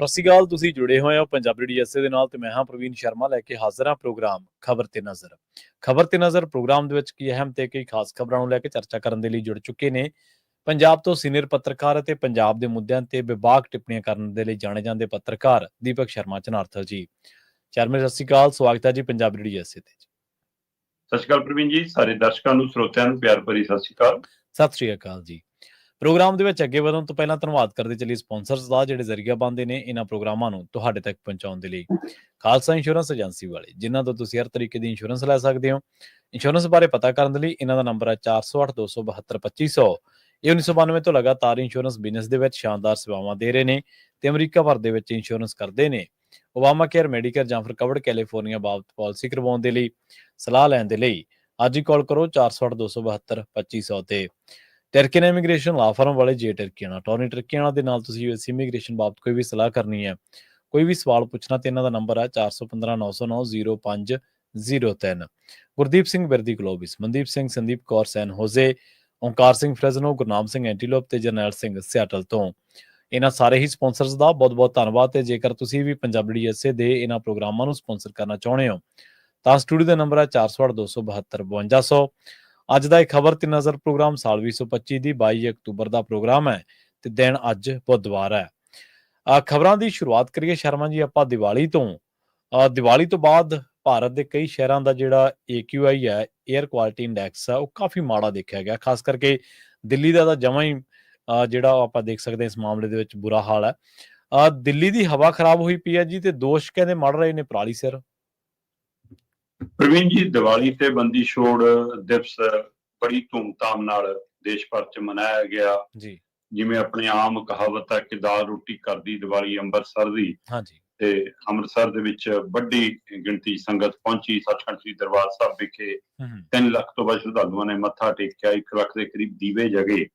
ਸਤਿ ਸ਼੍ਰੀ ਅਕਾਲ ਤੁਸੀਂ ਜੁੜੇ ਹੋਏ ਹੋ ਪੰਜਾਬੀ ਡੀਐਸਏ ਦੇ ਨਾਲ ਤੇ ਮੈਂ ਹਾਂ ਪ੍ਰਵੀਨ ਸ਼ਰਮਾ ਲੈ ਕੇ ਹਾਜ਼ਰ ਹਾਂ ਪ੍ਰੋਗਰਾਮ ਖਬਰ ਤੇ ਨਜ਼ਰ। ਖਬਰ ਤੇ ਨਜ਼ਰ ਪ੍ਰੋਗਰਾਮ ਦੇ ਵਿੱਚ ਕੀ ਅਹਿਮ ਤੇ ਕਈ ਖਾਸ ਖਬਰਾਂ ਨੂੰ ਲੈ ਕੇ ਚਰਚਾ ਕਰਨ ਦੇ ਲਈ ਜੁੜ ਚੁੱਕੇ ਨੇ। ਪੰਜਾਬ ਤੋਂ ਸੀਨੀਅਰ ਪੱਤਰਕਾਰ ਅਤੇ ਪੰਜਾਬ ਦੇ ਮੁੱਦਿਆਂ ਤੇ ਵਿਭਾਗ ਟਿੱਪਣੀਆਂ ਕਰਨ ਦੇ ਲਈ ਜਾਣੇ ਜਾਂਦੇ ਪੱਤਰਕਾਰ ਦੀਪਕ ਸ਼ਰਮਾ ਚਨਾਰਥਲ ਜੀ। ਚਰਮੇ ਸਤਿ ਸ਼੍ਰੀ ਅਕਾਲ ਸਵਾਗਤ ਹੈ ਜੀ ਪੰਜਾਬੀ ਡੀਐਸਏ ਤੇ। ਸਤਿ ਸ਼੍ਰੀ ਅਕਾਲ ਪ੍ਰਵੀਨ ਜੀ ਸਾਰੇ ਦਰਸ਼ਕਾਂ ਨੂੰ ਸਰੋਤਿਆਂ ਨੂੰ ਪਿਆਰ ਭਰੀ ਸਤਿ ਸ਼੍ਰੀ ਅਕਾਲ। ਸਤਿ ਸ਼੍ਰੀ ਅਕਾਲ ਜੀ। ਪ੍ਰੋਗਰਾਮ ਦੇ ਵਿੱਚ ਅੱਗੇ ਵਧਣ ਤੋਂ ਪਹਿਲਾਂ ਧੰਨਵਾਦ ਕਰਦੇ ਚੱਲੀ ਸਪਾਂਸਰਸ ਦਾ, ਜਿਹੜੇ ਜ਼ਰੀਆ ਬੰਦੇ ਨੇ ਇਹਨਾਂ ਪ੍ਰੋਗਰਾਮਾਂ ਨੂੰ ਤੁਹਾਡੇ ਤੱਕ ਪਹੁੰਚਾਉਣ ਦੇ ਲਈ। ਖਾਲਸਾ ਇੰਸ਼ੋਰੈਂਸ ਏਜੰਸੀ ਵਾਲੇ, ਜਿਨ੍ਹਾਂ ਤੋਂ ਤੁਸੀਂ ਹਰ ਤਰੀਕੇ ਦੀ ਇੰਸ਼ੋਰੈਂਸ ਲੈ ਸਕਦੇ ਹੋ। ਇੰਸ਼ੋਰੈਂਸ ਬਾਰੇ ਪਤਾ ਕਰਨ ਦੇ ਲਈ ਇਹਨਾਂ ਦਾ ਨੰਬਰ ਹੈ 4082722500 ਇਹ 1992 ਤੋਂ ਲਗਾਤਾਰ ਇੰਸ਼ੋਰੈਂਸ ਬਿਜ਼ਨਸ ਦੇ ਵਿੱਚ ਸ਼ਾਨਦਾਰ ਸੇਵਾਵਾਂ ਦੇ ਰਹੇ ਨੇ ਤੇ ਅਮਰੀਕਾ ਭਰ ਦੇ ਵਿੱਚ ਇੰਸ਼ੋਰੈਂਸ ਕਰਦੇ ਨੇ। ਓਬਾਮਾ ਕੇਅਰ ਮੈਡੀਕਲ ਜਾਂ ਫਿਰ ਕਵਰਡ ਕੈਲੀਫੋਰਨੀਆ ਬਾਬਤ ਪਾਲਿਸੀ ਕਰਵਾਉਣ ਦੇ ਲਈ, ਸਲਾਹ ਲੈਣ ਦੇ ਲਈ ਅੱਜ ਹੀ ਕਾਲ ਕਰੋ 4082722500 ਤੇ। ਟਰਕੀਨ ਇਮੀਗ੍ਰੇਸ਼ਨ ਲਾ ਫਰਮ ਵਾਲੇ ਜੇ ਟਰਕੀਆਣਾ ਟੋਨੀ ਟਰਕੀਆਣਾ ਦੇ ਨਾਲ ਤੁਸੀਂ ਯੂਐਸ ਇਮੀਗ੍ਰੇਸ਼ਨ ਬਾਬਤ ਕੋਈ ਵੀ ਸਲਾਹ ਕਰਨੀ ਹੈ, ਕੋਈ ਵੀ ਸਵਾਲ ਪੁੱਛਣਾ ਤੇ ਇਹਨਾਂ ਦਾ ਨੰਬਰ ਹੈ 4159090503 Gurdeep Singh Birdi ਗਲੋਬਿਸ Mandeep Singh, Sandeep Kaur, San Jose, Onkar Singh Fresno, Gurnam Singh Antelope ਤੇ ਜਰਨੈਲ ਸਿੰਘ ਸਿਆਟਲ ਤੋਂ। ਇਹਨਾਂ ਸਾਰੇ ਹੀ ਸਪਾਂਸਰਸ ਦਾ ਬਹੁਤ-ਬਹੁਤ ਧੰਨਵਾਦ ਤੇ ਜੇਕਰ ਤੁਸੀਂ ਵੀ ਪੰਜਾਬੀ ਡੀਐਸਏ ਦੇ ਇਹਨਾਂ ਪ੍ਰੋਗਰਾਮਾਂ ਨੂੰ ਸਪਾਂਸਰ ਕਰਨਾ ਚਾਹੁੰਦੇ ਹੋ, ਤਾਂ ਸਟੂਡੀਓ ਦਾ ਨੰਬਰ ਹੈ 4082725200 ਅੱਜ ਦਾ ਇਹ ਖਬਰ ਤੇ ਨਜ਼ਰ ਪ੍ਰੋਗਰਾਮ ਸਾਲ 2025 ਦੀ 22 ਅਕਤੂਬਰ ਦਾ ਪ੍ਰੋਗਰਾਮ ਹੈ ਤੇ ਦਿਨ ਅੱਜ ਬੁੱਧਵਾਰ ਹੈ। ਆ ਖਬਰਾਂ ਦੀ ਸ਼ੁਰੂਆਤ ਕਰੀਏ ਸ਼ਰਮਾ ਜੀ, ਆਪਾਂ ਦੀਵਾਲੀ ਤੋਂ। ਦੀਵਾਲੀ ਤੋਂ ਬਾਅਦ ਭਾਰਤ ਦੇ ਕਈ ਸ਼ਹਿਰਾਂ ਦਾ ਜਿਹੜਾ AQI ਹੈ 에ਅਰ ਕੁਆਲਿਟੀ ਇੰਡੈਕਸ ਹੈ, ਉਹ ਕਾਫੀ ਮਾੜਾ ਦੇਖਿਆ ਗਿਆ, ਖਾਸ ਕਰਕੇ ਦਿੱਲੀ ਦਾ ਤਾਂ ਜਮਾਂ ਹੀ ਜਿਹੜਾ ਉਹ ਆਪਾਂ ਦੇਖ ਸਕਦੇ ਹਾਂ ਇਸ ਮਾਮਲੇ ਦੇ ਵਿੱਚ ਬੁਰਾ ਹਾਲ ਹੈ। ਦਿੱਲੀ ਦੀ ਹਵਾ ਖਰਾਬ ਹੋਈ ਪਈ ਹੈ ਜੀ ਤੇ ਦੋਸ਼ ਕਹਿੰਦੇ ਮੜ ਰਹੇ ਨੇ ਪਰਾਲੀ ਸਿਰ। ਪ੍ਰਵੀਨ ਜੀ ਦੀਵਾਲੀ ਤੇ ਬੰਦੀ ਛੋੜ ਦਿਵਸ ਬੜੀ ਧੂਮਧਾਮ ਨਾਲ ਦੇਸ਼ ਭਰ ਚ ਮਨਾਇਆ ਗਿਆ। ਜੀ। ਜਿਵੇਂ ਆਪਣੇ ਆਮ ਕਹਾਵਤ ਹੈ ਕਿ ਦਾਲ ਰੋਟੀ ਕਰਦੀ ਦੀਵਾਲੀ ਅੰਮ੍ਰਿਤਸਰ ਦੀ। ਹਾਂਜੀ ਤੇ ਅੰਮ੍ਰਿਤਸਰ ਦੇ ਵਿੱਚ ਵੱਡੀ ਗਿਣਤੀ ਸੰਗਤ ਪਹੁੰਚੀ ਸੱਚਖੰਡ ਸ੍ਰੀ ਦਰਬਾਰ ਸਾਹਿਬ ਵਿਖੇ। ਹੂੰ 3 ਲੱਖ ਤੋਂ ਵੱਧ ਸ਼ਰਧਾਲੂਆਂ ਨੇ ਮੱਥਾ ਟੇਕਿਆ 1 ਲੱਖ ਦੇ ਕਰੀਬ ਦੀਵੇ ਜਗੇ।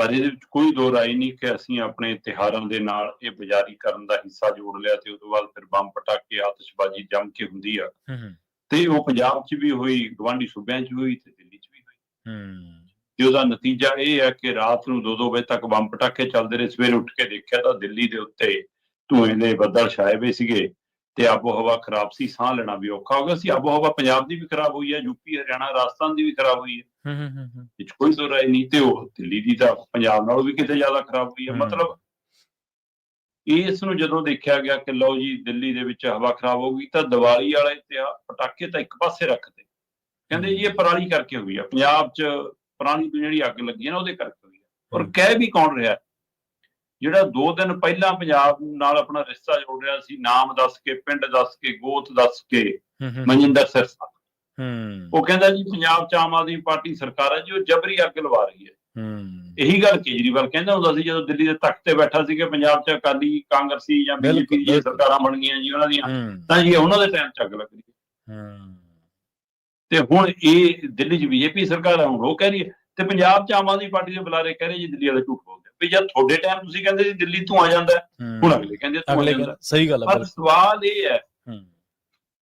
ਪਰ ਇਹਦੇ ਵਿੱਚ ਕੋਈ ਦੋ ਰਾਏ ਨਹੀਂ ਕਿ ਅਸੀਂ ਆਪਣੇ ਤਿਹਾਰਾਂ ਦੇ ਨਾਲ ਇਹ ਬਜ਼ਾਰੀ ਕਰਨ ਦਾ ਹਿੱਸਾ ਜੋੜ ਲਿਆ ਤੇ ਉਸ ਤੋਂ ਬਾਅਦ ਫਿਰ ਬੰਬ ਪਟਾਕੇ ਆਤਿਸ਼ਬਾਜ਼ੀ ਜੰਮ ਕੇ ਹੁੰਦੀ ਆ। ਤੇ ਉਹ ਪੰਜਾਬ 'ਚ ਵੀ ਹੋਈ ਗਵਾਂਢੀ ਸੂਬਿਆਂ 'ਚ ਵੀ ਹੋਈ ਤੇ ਦਿੱਲੀ 'ਚ ਵੀ ਹੋਈ। ਹੂੰ। ਤੇ ਉਹਦਾ ਨਤੀਜਾ ਇਹ ਹੈ ਕਿ ਰਾਤ ਨੂੰ 2-2 ਵਜੇ ਤੱਕ ਬੰਬ ਪਟਾਕੇ ਚੱਲਦੇ ਰਹੇ। ਸਵੇਰ ਉੱਠ ਕੇ ਦੇਖਿਆ ਤਾਂ ਦਿੱਲੀ ਦੇ ਉੱਤੇ ਧੂਏ ਦੇ ਬੱਦਲ ਛਾਏ ਹੋਏ ਸੀਗੇ। ਤੇ ਆਬੋ ਹਵਾ ਖਰਾਬ ਸੀ ਸਾਹ ਲੈਣਾ ਵੀ ਔਖਾ ਹੋ ਗਿਆ ਸੀ। ਆਬੋ ਹਵਾ ਪੰਜਾਬ ਦੀ ਵੀ ਖਰਾਬ ਹੋਈ ਹੈ ਯੂਪੀ ਹਰਿਆਣਾ ਰਾਜਸਥਾਨ ਦੀ ਵੀ ਖਰਾਬ ਹੋਈ ਹੈ। ਹੂੰ ਹੂੰ ਹੂੰ ਹੂੰ। ਵਿੱਚ ਕੋਈ ਦੋ ਰਾਏ ਨਹੀਂ ਤੇ ਉਹ ਦਿੱਲੀ ਦੀ ਤਾਂ ਪੰਜਾਬ ਨਾਲੋਂ ਵੀ ਕਿਤੇ ਜ਼ਿਆਦਾ ਖਰਾਬ ਹੋਈ ਹੈ। ਮਤਲਬ ਇਸ ਨੂੰ ਜਦੋਂ ਦੇਖਿਆ ਗਿਆ ਕਿ ਲਓ ਜੀ ਦਿੱਲੀ ਦੇ ਵਿੱਚ ਹਵਾ ਖਰਾਬ ਹੋ ਗਈ ਤਾਂ ਦੀਵਾਲੀ ਵਾਲੇ ਤੇ ਪਟਾਕੇ ਤਾਂ ਇੱਕ ਪਾਸੇ ਰੱਖਦੇ। ਕਹਿੰਦੇ ਜੀ ਇਹ ਪਰਾਲੀ ਕਰਕੇ ਹੋਈ ਆ। ਪੰਜਾਬ 'ਚ ਪੁਰਾਣੀ ਤੋਂ ਜਿਹੜੀ ਅੱਗ ਲੱਗੀ ਹੈ ਨਾ ਉਹਦੇ ਕਰਕੇ ਹੋਈ ਆ। ਔਰ। ਕਹਿ ਵੀ ਕੌਣ ਰਿਹਾ? ਜਿਹੜਾ ਦੋ ਦਿਨ ਪਹਿਲਾਂ ਪੰਜਾਬ ਨਾਲ ਆਪਣਾ ਰਿਸ਼ਤਾ ਜੋੜ ਰਿਹਾ ਸੀ ਨਾਮ ਦੱਸ ਕੇ ਪਿੰਡ ਦੱਸ ਕੇ ਗੋਤ ਦੱਸ ਕੇ ਮਨਜਿੰਦਰ ਸਿਰਸਾ ਹੂੰ। ਉਹ ਕਹਿੰਦਾ ਜੀ ਪੰਜਾਬ 'ਚ ਆਮ ਆਦਮੀ ਪਾਰਟੀ ਸਰਕਾਰ ਹੈ ਜੀ ਉਹ ਜਬਰੀ ਅੱਗ ਲਵਾ ਰਹੀ ਹੈ। ਹੂੰ। ਇਹੀ ਗੱਲ ਕੇਜਰੀਵਾਲ ਕਹਿੰਦਾ ਹੁੰਦਾ ਸੀ ਜਦੋਂ ਦਿੱਲੀ ਦੇ ਤਖਤ ਤੇ ਬੈਠਾ ਸੀ ਕਿ ਪੰਜਾਬ 'ਚ ਅਕਾਲੀ ਕਾਂਗਰਸੀ ਜਾਂ ਬੀਜੇਪੀ ਬਿਲਕੁਲ। ਸਰਕਾਰਾਂ ਬਣ ਗਈਆਂ ਜੀ ਉਹਨਾਂ ਦੀਆਂ ਤਾਂ ਜੀ ਉਹਨਾਂ ਦੇ ਟਾਈਮ 'ਚ ਅੱਗ ਲੱਗ ਰਹੀ ਹੈ। ਹੂੰ। ਤੇ ਹੁਣ ਇਹ ਦਿੱਲੀ 'ਚ ਬੀਜੇਪੀ ਸਰਕਾਰ ਹੈ ਹੁਣ ਉਹ ਕਹਿ ਰਹੀ ਹੈ ਤੇ ਪੰਜਾਬ 'ਚ ਆਮ ਆਦਮੀ ਪਾਰਟੀ ਦੇ ਬੁਲਾਰੇ ਕਹਿ ਰਹੇ ਜੀ ਦਿੱਲੀ ਵਾਲੇ ਝੂਠ ਬੋਲਦੇ। ਵੀ ਜਦ ਤੁਹਾਡੇ ਟਾਈਮ ਤੁਸੀਂ ਕਹਿੰਦੇ ਸੀ ਦਿੱਲੀ ਧੂਆਂ ਜਾਂਦਾ ਹੈ, ਹੁਣ ਅਗਲੇ ਕਹਿੰਦੇ ਧੂਆਂ ਅਗਲੇ ਜਾਂਦਾ ਸਹੀ ਗੱਲ ਹੈ ਪਰ ਸਵਾਲ ਇਹ ਹੈ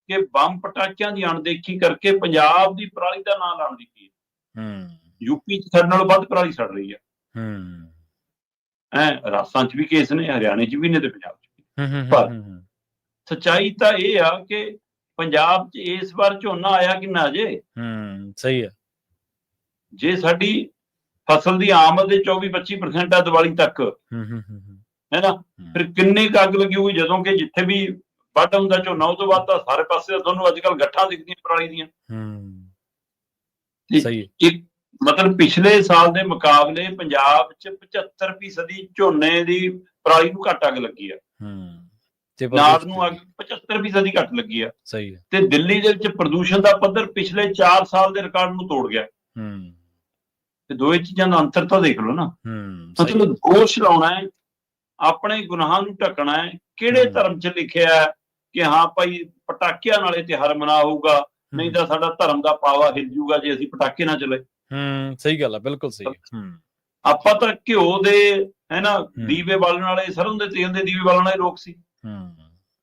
ਕਿ ਬੰਬ ਪਟਾਕਿਆਂ ਦੀ ਅਣਦੇਖੀ ਕਰਕੇ ਪੰਜਾਬ ਦੀ ਪਰਾਲੀ ਦਾ ਨਾਂ ਲਾਉਣ ਦੀ ਕੀ ਹੈ? ਹੂੰ। ਯੂਪੀ 'ਚ ਸਾਡੇ ਨਾਲੋਂ ਵੱਧ ਪਰਾਲੀ ਸੜ ਰਹੀ ਹੈ। ਹੂੰ। ਐ ਰਾਜਸਥਾਨ 'ਚ ਵੀ ਕੇਸ ਨੇ ਹਰਿਆਣੇ 'ਚ ਵੀ ਨੇ ਤੇ ਪੰਜਾਬ 'ਚ ਵੀ ਹੂੰ ਹੂੰ ਪਰ- ਸੱਚਾਈ ਤਾਂ ਇਹ ਆ ਕਿ ਪੰਜਾਬ 'ਚ ਇਸ ਵਾਰ ਝੋਨਾ ਆਇਆ ਕਿ ਨਾ ਜੇ ਹੂੰ ਸਹੀ ਹੈ। ਜੇ ਸਾਡੀ ਫਸਲ ਦੀ ਆਮਦ ਦੇ 24-25% ਆ ਦੀਵਾਲੀ ਤੱਕ। ਹੂੰ ਹੂੰ ਹੂੰ ਨਾ? ਫਿਰ ਕਿੰਨੀ ਕੁ ਅੱਗ ਲੱਗੀ ਹੋਈ ਜਦੋਂ ਕਿ ਜਿੱਥੇ ਵੀ ਵੱਢ ਹੁੰਦਾ ਝੋਨਾ ਉਹ ਤੋਂ ਬਾਅਦ ਤਾਂ ਸਾਰੇ ਪਾਸੇ ਤੁਹਾਨੂੰ ਅੱਜ ਕੱਲ ਗੱਠਾਂ ਦਿਖਦੀਆਂ ਪਰਾਲੀ ਦੀਆਂ। ਹੂੰ। ਸਹੀ ਇੱਕ ਮਤਲਬ ਪਿਛਲੇ ਸਾਲ ਦੇ ਮੁਕਾਬਲੇ ਪੰਜਾਬ 'ਚ 75% ਦੀ ਝੋਨੇ ਦੀ ਪਰਾਲੀ ਨੂੰ ਘੱਟ ਅੱਗ ਲੱਗੀ ਆ। ਹੂੰ। ਤੇ ਨੂੰ ਅੱਗ 75% ਦੀ ਘੱਟ ਲੱਗੀ ਆ। ਸਹੀ ਹੈ। ਤੇ ਦਿੱਲੀ ਦੇ ਵਿੱਚ ਪ੍ਰਦੂਸ਼ਣ ਦਾ ਪੱਧਰ ਪਿਛਲੇ 4 ਸਾਲ ਦੇ ਰਿਕਾਰਡ ਨੂੰ ਤੋੜ ਗਿਆ। ਹੂੰ। ਤੇ ਦੋਏ ਚੀਜ਼ਾਂ ਦਾ ਅੰਤਰ ਤਾਂ ਦੇਖ ਲਓ ਨਾ। ਹੂੰ ਮਤਲਬ ਦੋਸ਼ ਲਾਉਣਾ ਹੈ ਆਪਣੇ ਗੁਨਾਹਾਂ ਨੂੰ ਢੱਕਣਾ ਹੈ ਕਿਹੜੇ। ਧਰਮ 'ਚ ਲਿਖਿਆ ਹੈ ਕਿ ਹਾਂ ਭਾਈ ਪਟਾਕਿਆਂ ਨਾਲੇ ਤਿਉਹਾਰ ਮਨਾ ਹੋਊਗਾ ਨਹੀਂ ਤਾਂ ਸਾਡਾ ਧਰਮ ਦਾ ਪਾਵਾ ਹਿੱਲ ਜੂਗਾ ਜੇ ਅਸੀਂ ਪਟਾਕੇ ਨਾ ਚਲੇ ਹੂੰ ਸਹੀ ਗੱਲ ਹੈ ਬਿਲਕੁਲ ਸਹੀ ਹੈ। ਹੂੰ। ਆਪਾਂ ਤਾਂ ਘਿਓ ਦੇ ਹੈ। ਨਾ ਦੀਵੇ ਬਾਲਣ ਵਾਲੇ ਸਰੋਂ ਦੇ ਤੇਲ ਦੇ ਦੀਵੇ ਬਾਲਣ ਵਾਲੇ ਲੋਕ ਸੀ। ਹੂੰ।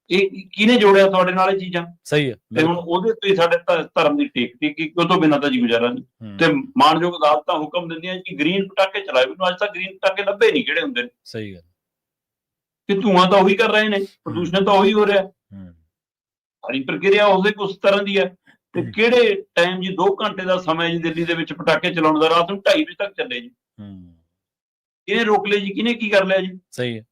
ਇਹ ਕਿਹਨੇ ਜੋੜਿਆ ਤੁਹਾਡੇ ਨਾਲ ਇਹ ਚੀਜ਼ਾਂ? ਸਹੀ ਹੈ ਤੇ ਹੁਣ ਉਹਦੇ ਤੋਂ ਹੀ ਸਾਡੇ ਧਰਮ ਦੀ ਟੇਕ ਟੀ ਕਿ ਉਹ ਤੋਂ ਬਿਨਾਂ ਤਾਂ ਜੀ ਗੁਜ਼ਾਰਾ ਨਹੀਂ। ਤੇ ਮਾਨਯੋਗ ਅਦਾਲਤਾਂ ਹੁਕਮ ਦਿੰਦੀਆਂ ਕਿ ਗ੍ਰੀਨ ਪਟਾਕੇ ਚਲਾਏ। ਮੈਨੂੰ ਅੱਜ ਤੱਕ ਗ੍ਰੀਨ ਪਟਾਕੇ ਲੱਭੇ ਨਹੀਂ ਕਿਹੜੇ ਹੁੰਦੇ ਨੇ। ਸਹੀ ਗੱਲ। ਕਿ ਧੂਆਂ ਤਾਂ ਉਹੀ ਕਰ ਰਹੇ ਨੇ ਪ੍ਰਦੂਸ਼ਣ ਤਾਂ ਉਹੀ ਹੋ ਰਿਹਾ। ਹੂੰ। ਸਾਰੀ ਪ੍ਰਕਿਰਿਆ ਉਸੇ ਉਸ ਤਰ੍ਹਾਂ ਦੀ ਹੈ। ਤੇ। ਕਿਹੜੇ ਟਾਈਮ ਜੀ 2 ਘੰਟੇ ਦਾ ਸਮਾਂ ਜੀ ਦਿੱਲੀ ਦੇ ਵਿੱਚ ਪਟਾਕੇ ਚਲਾਉਣ ਦਾ? ਰਾਤ ਨੂੰ 2:30 ਵਜੇ ਤੱਕ ਚੱਲੇ ਜੀ। ਹੂੰ। ਇਹਨੇ ਰੋਕ ਲਿਆ ਜੀ ਕਿਹਨੇ ਕੀ ਕਰ ਲਿਆ ਜੀ? ਸਹੀ ਹੈ।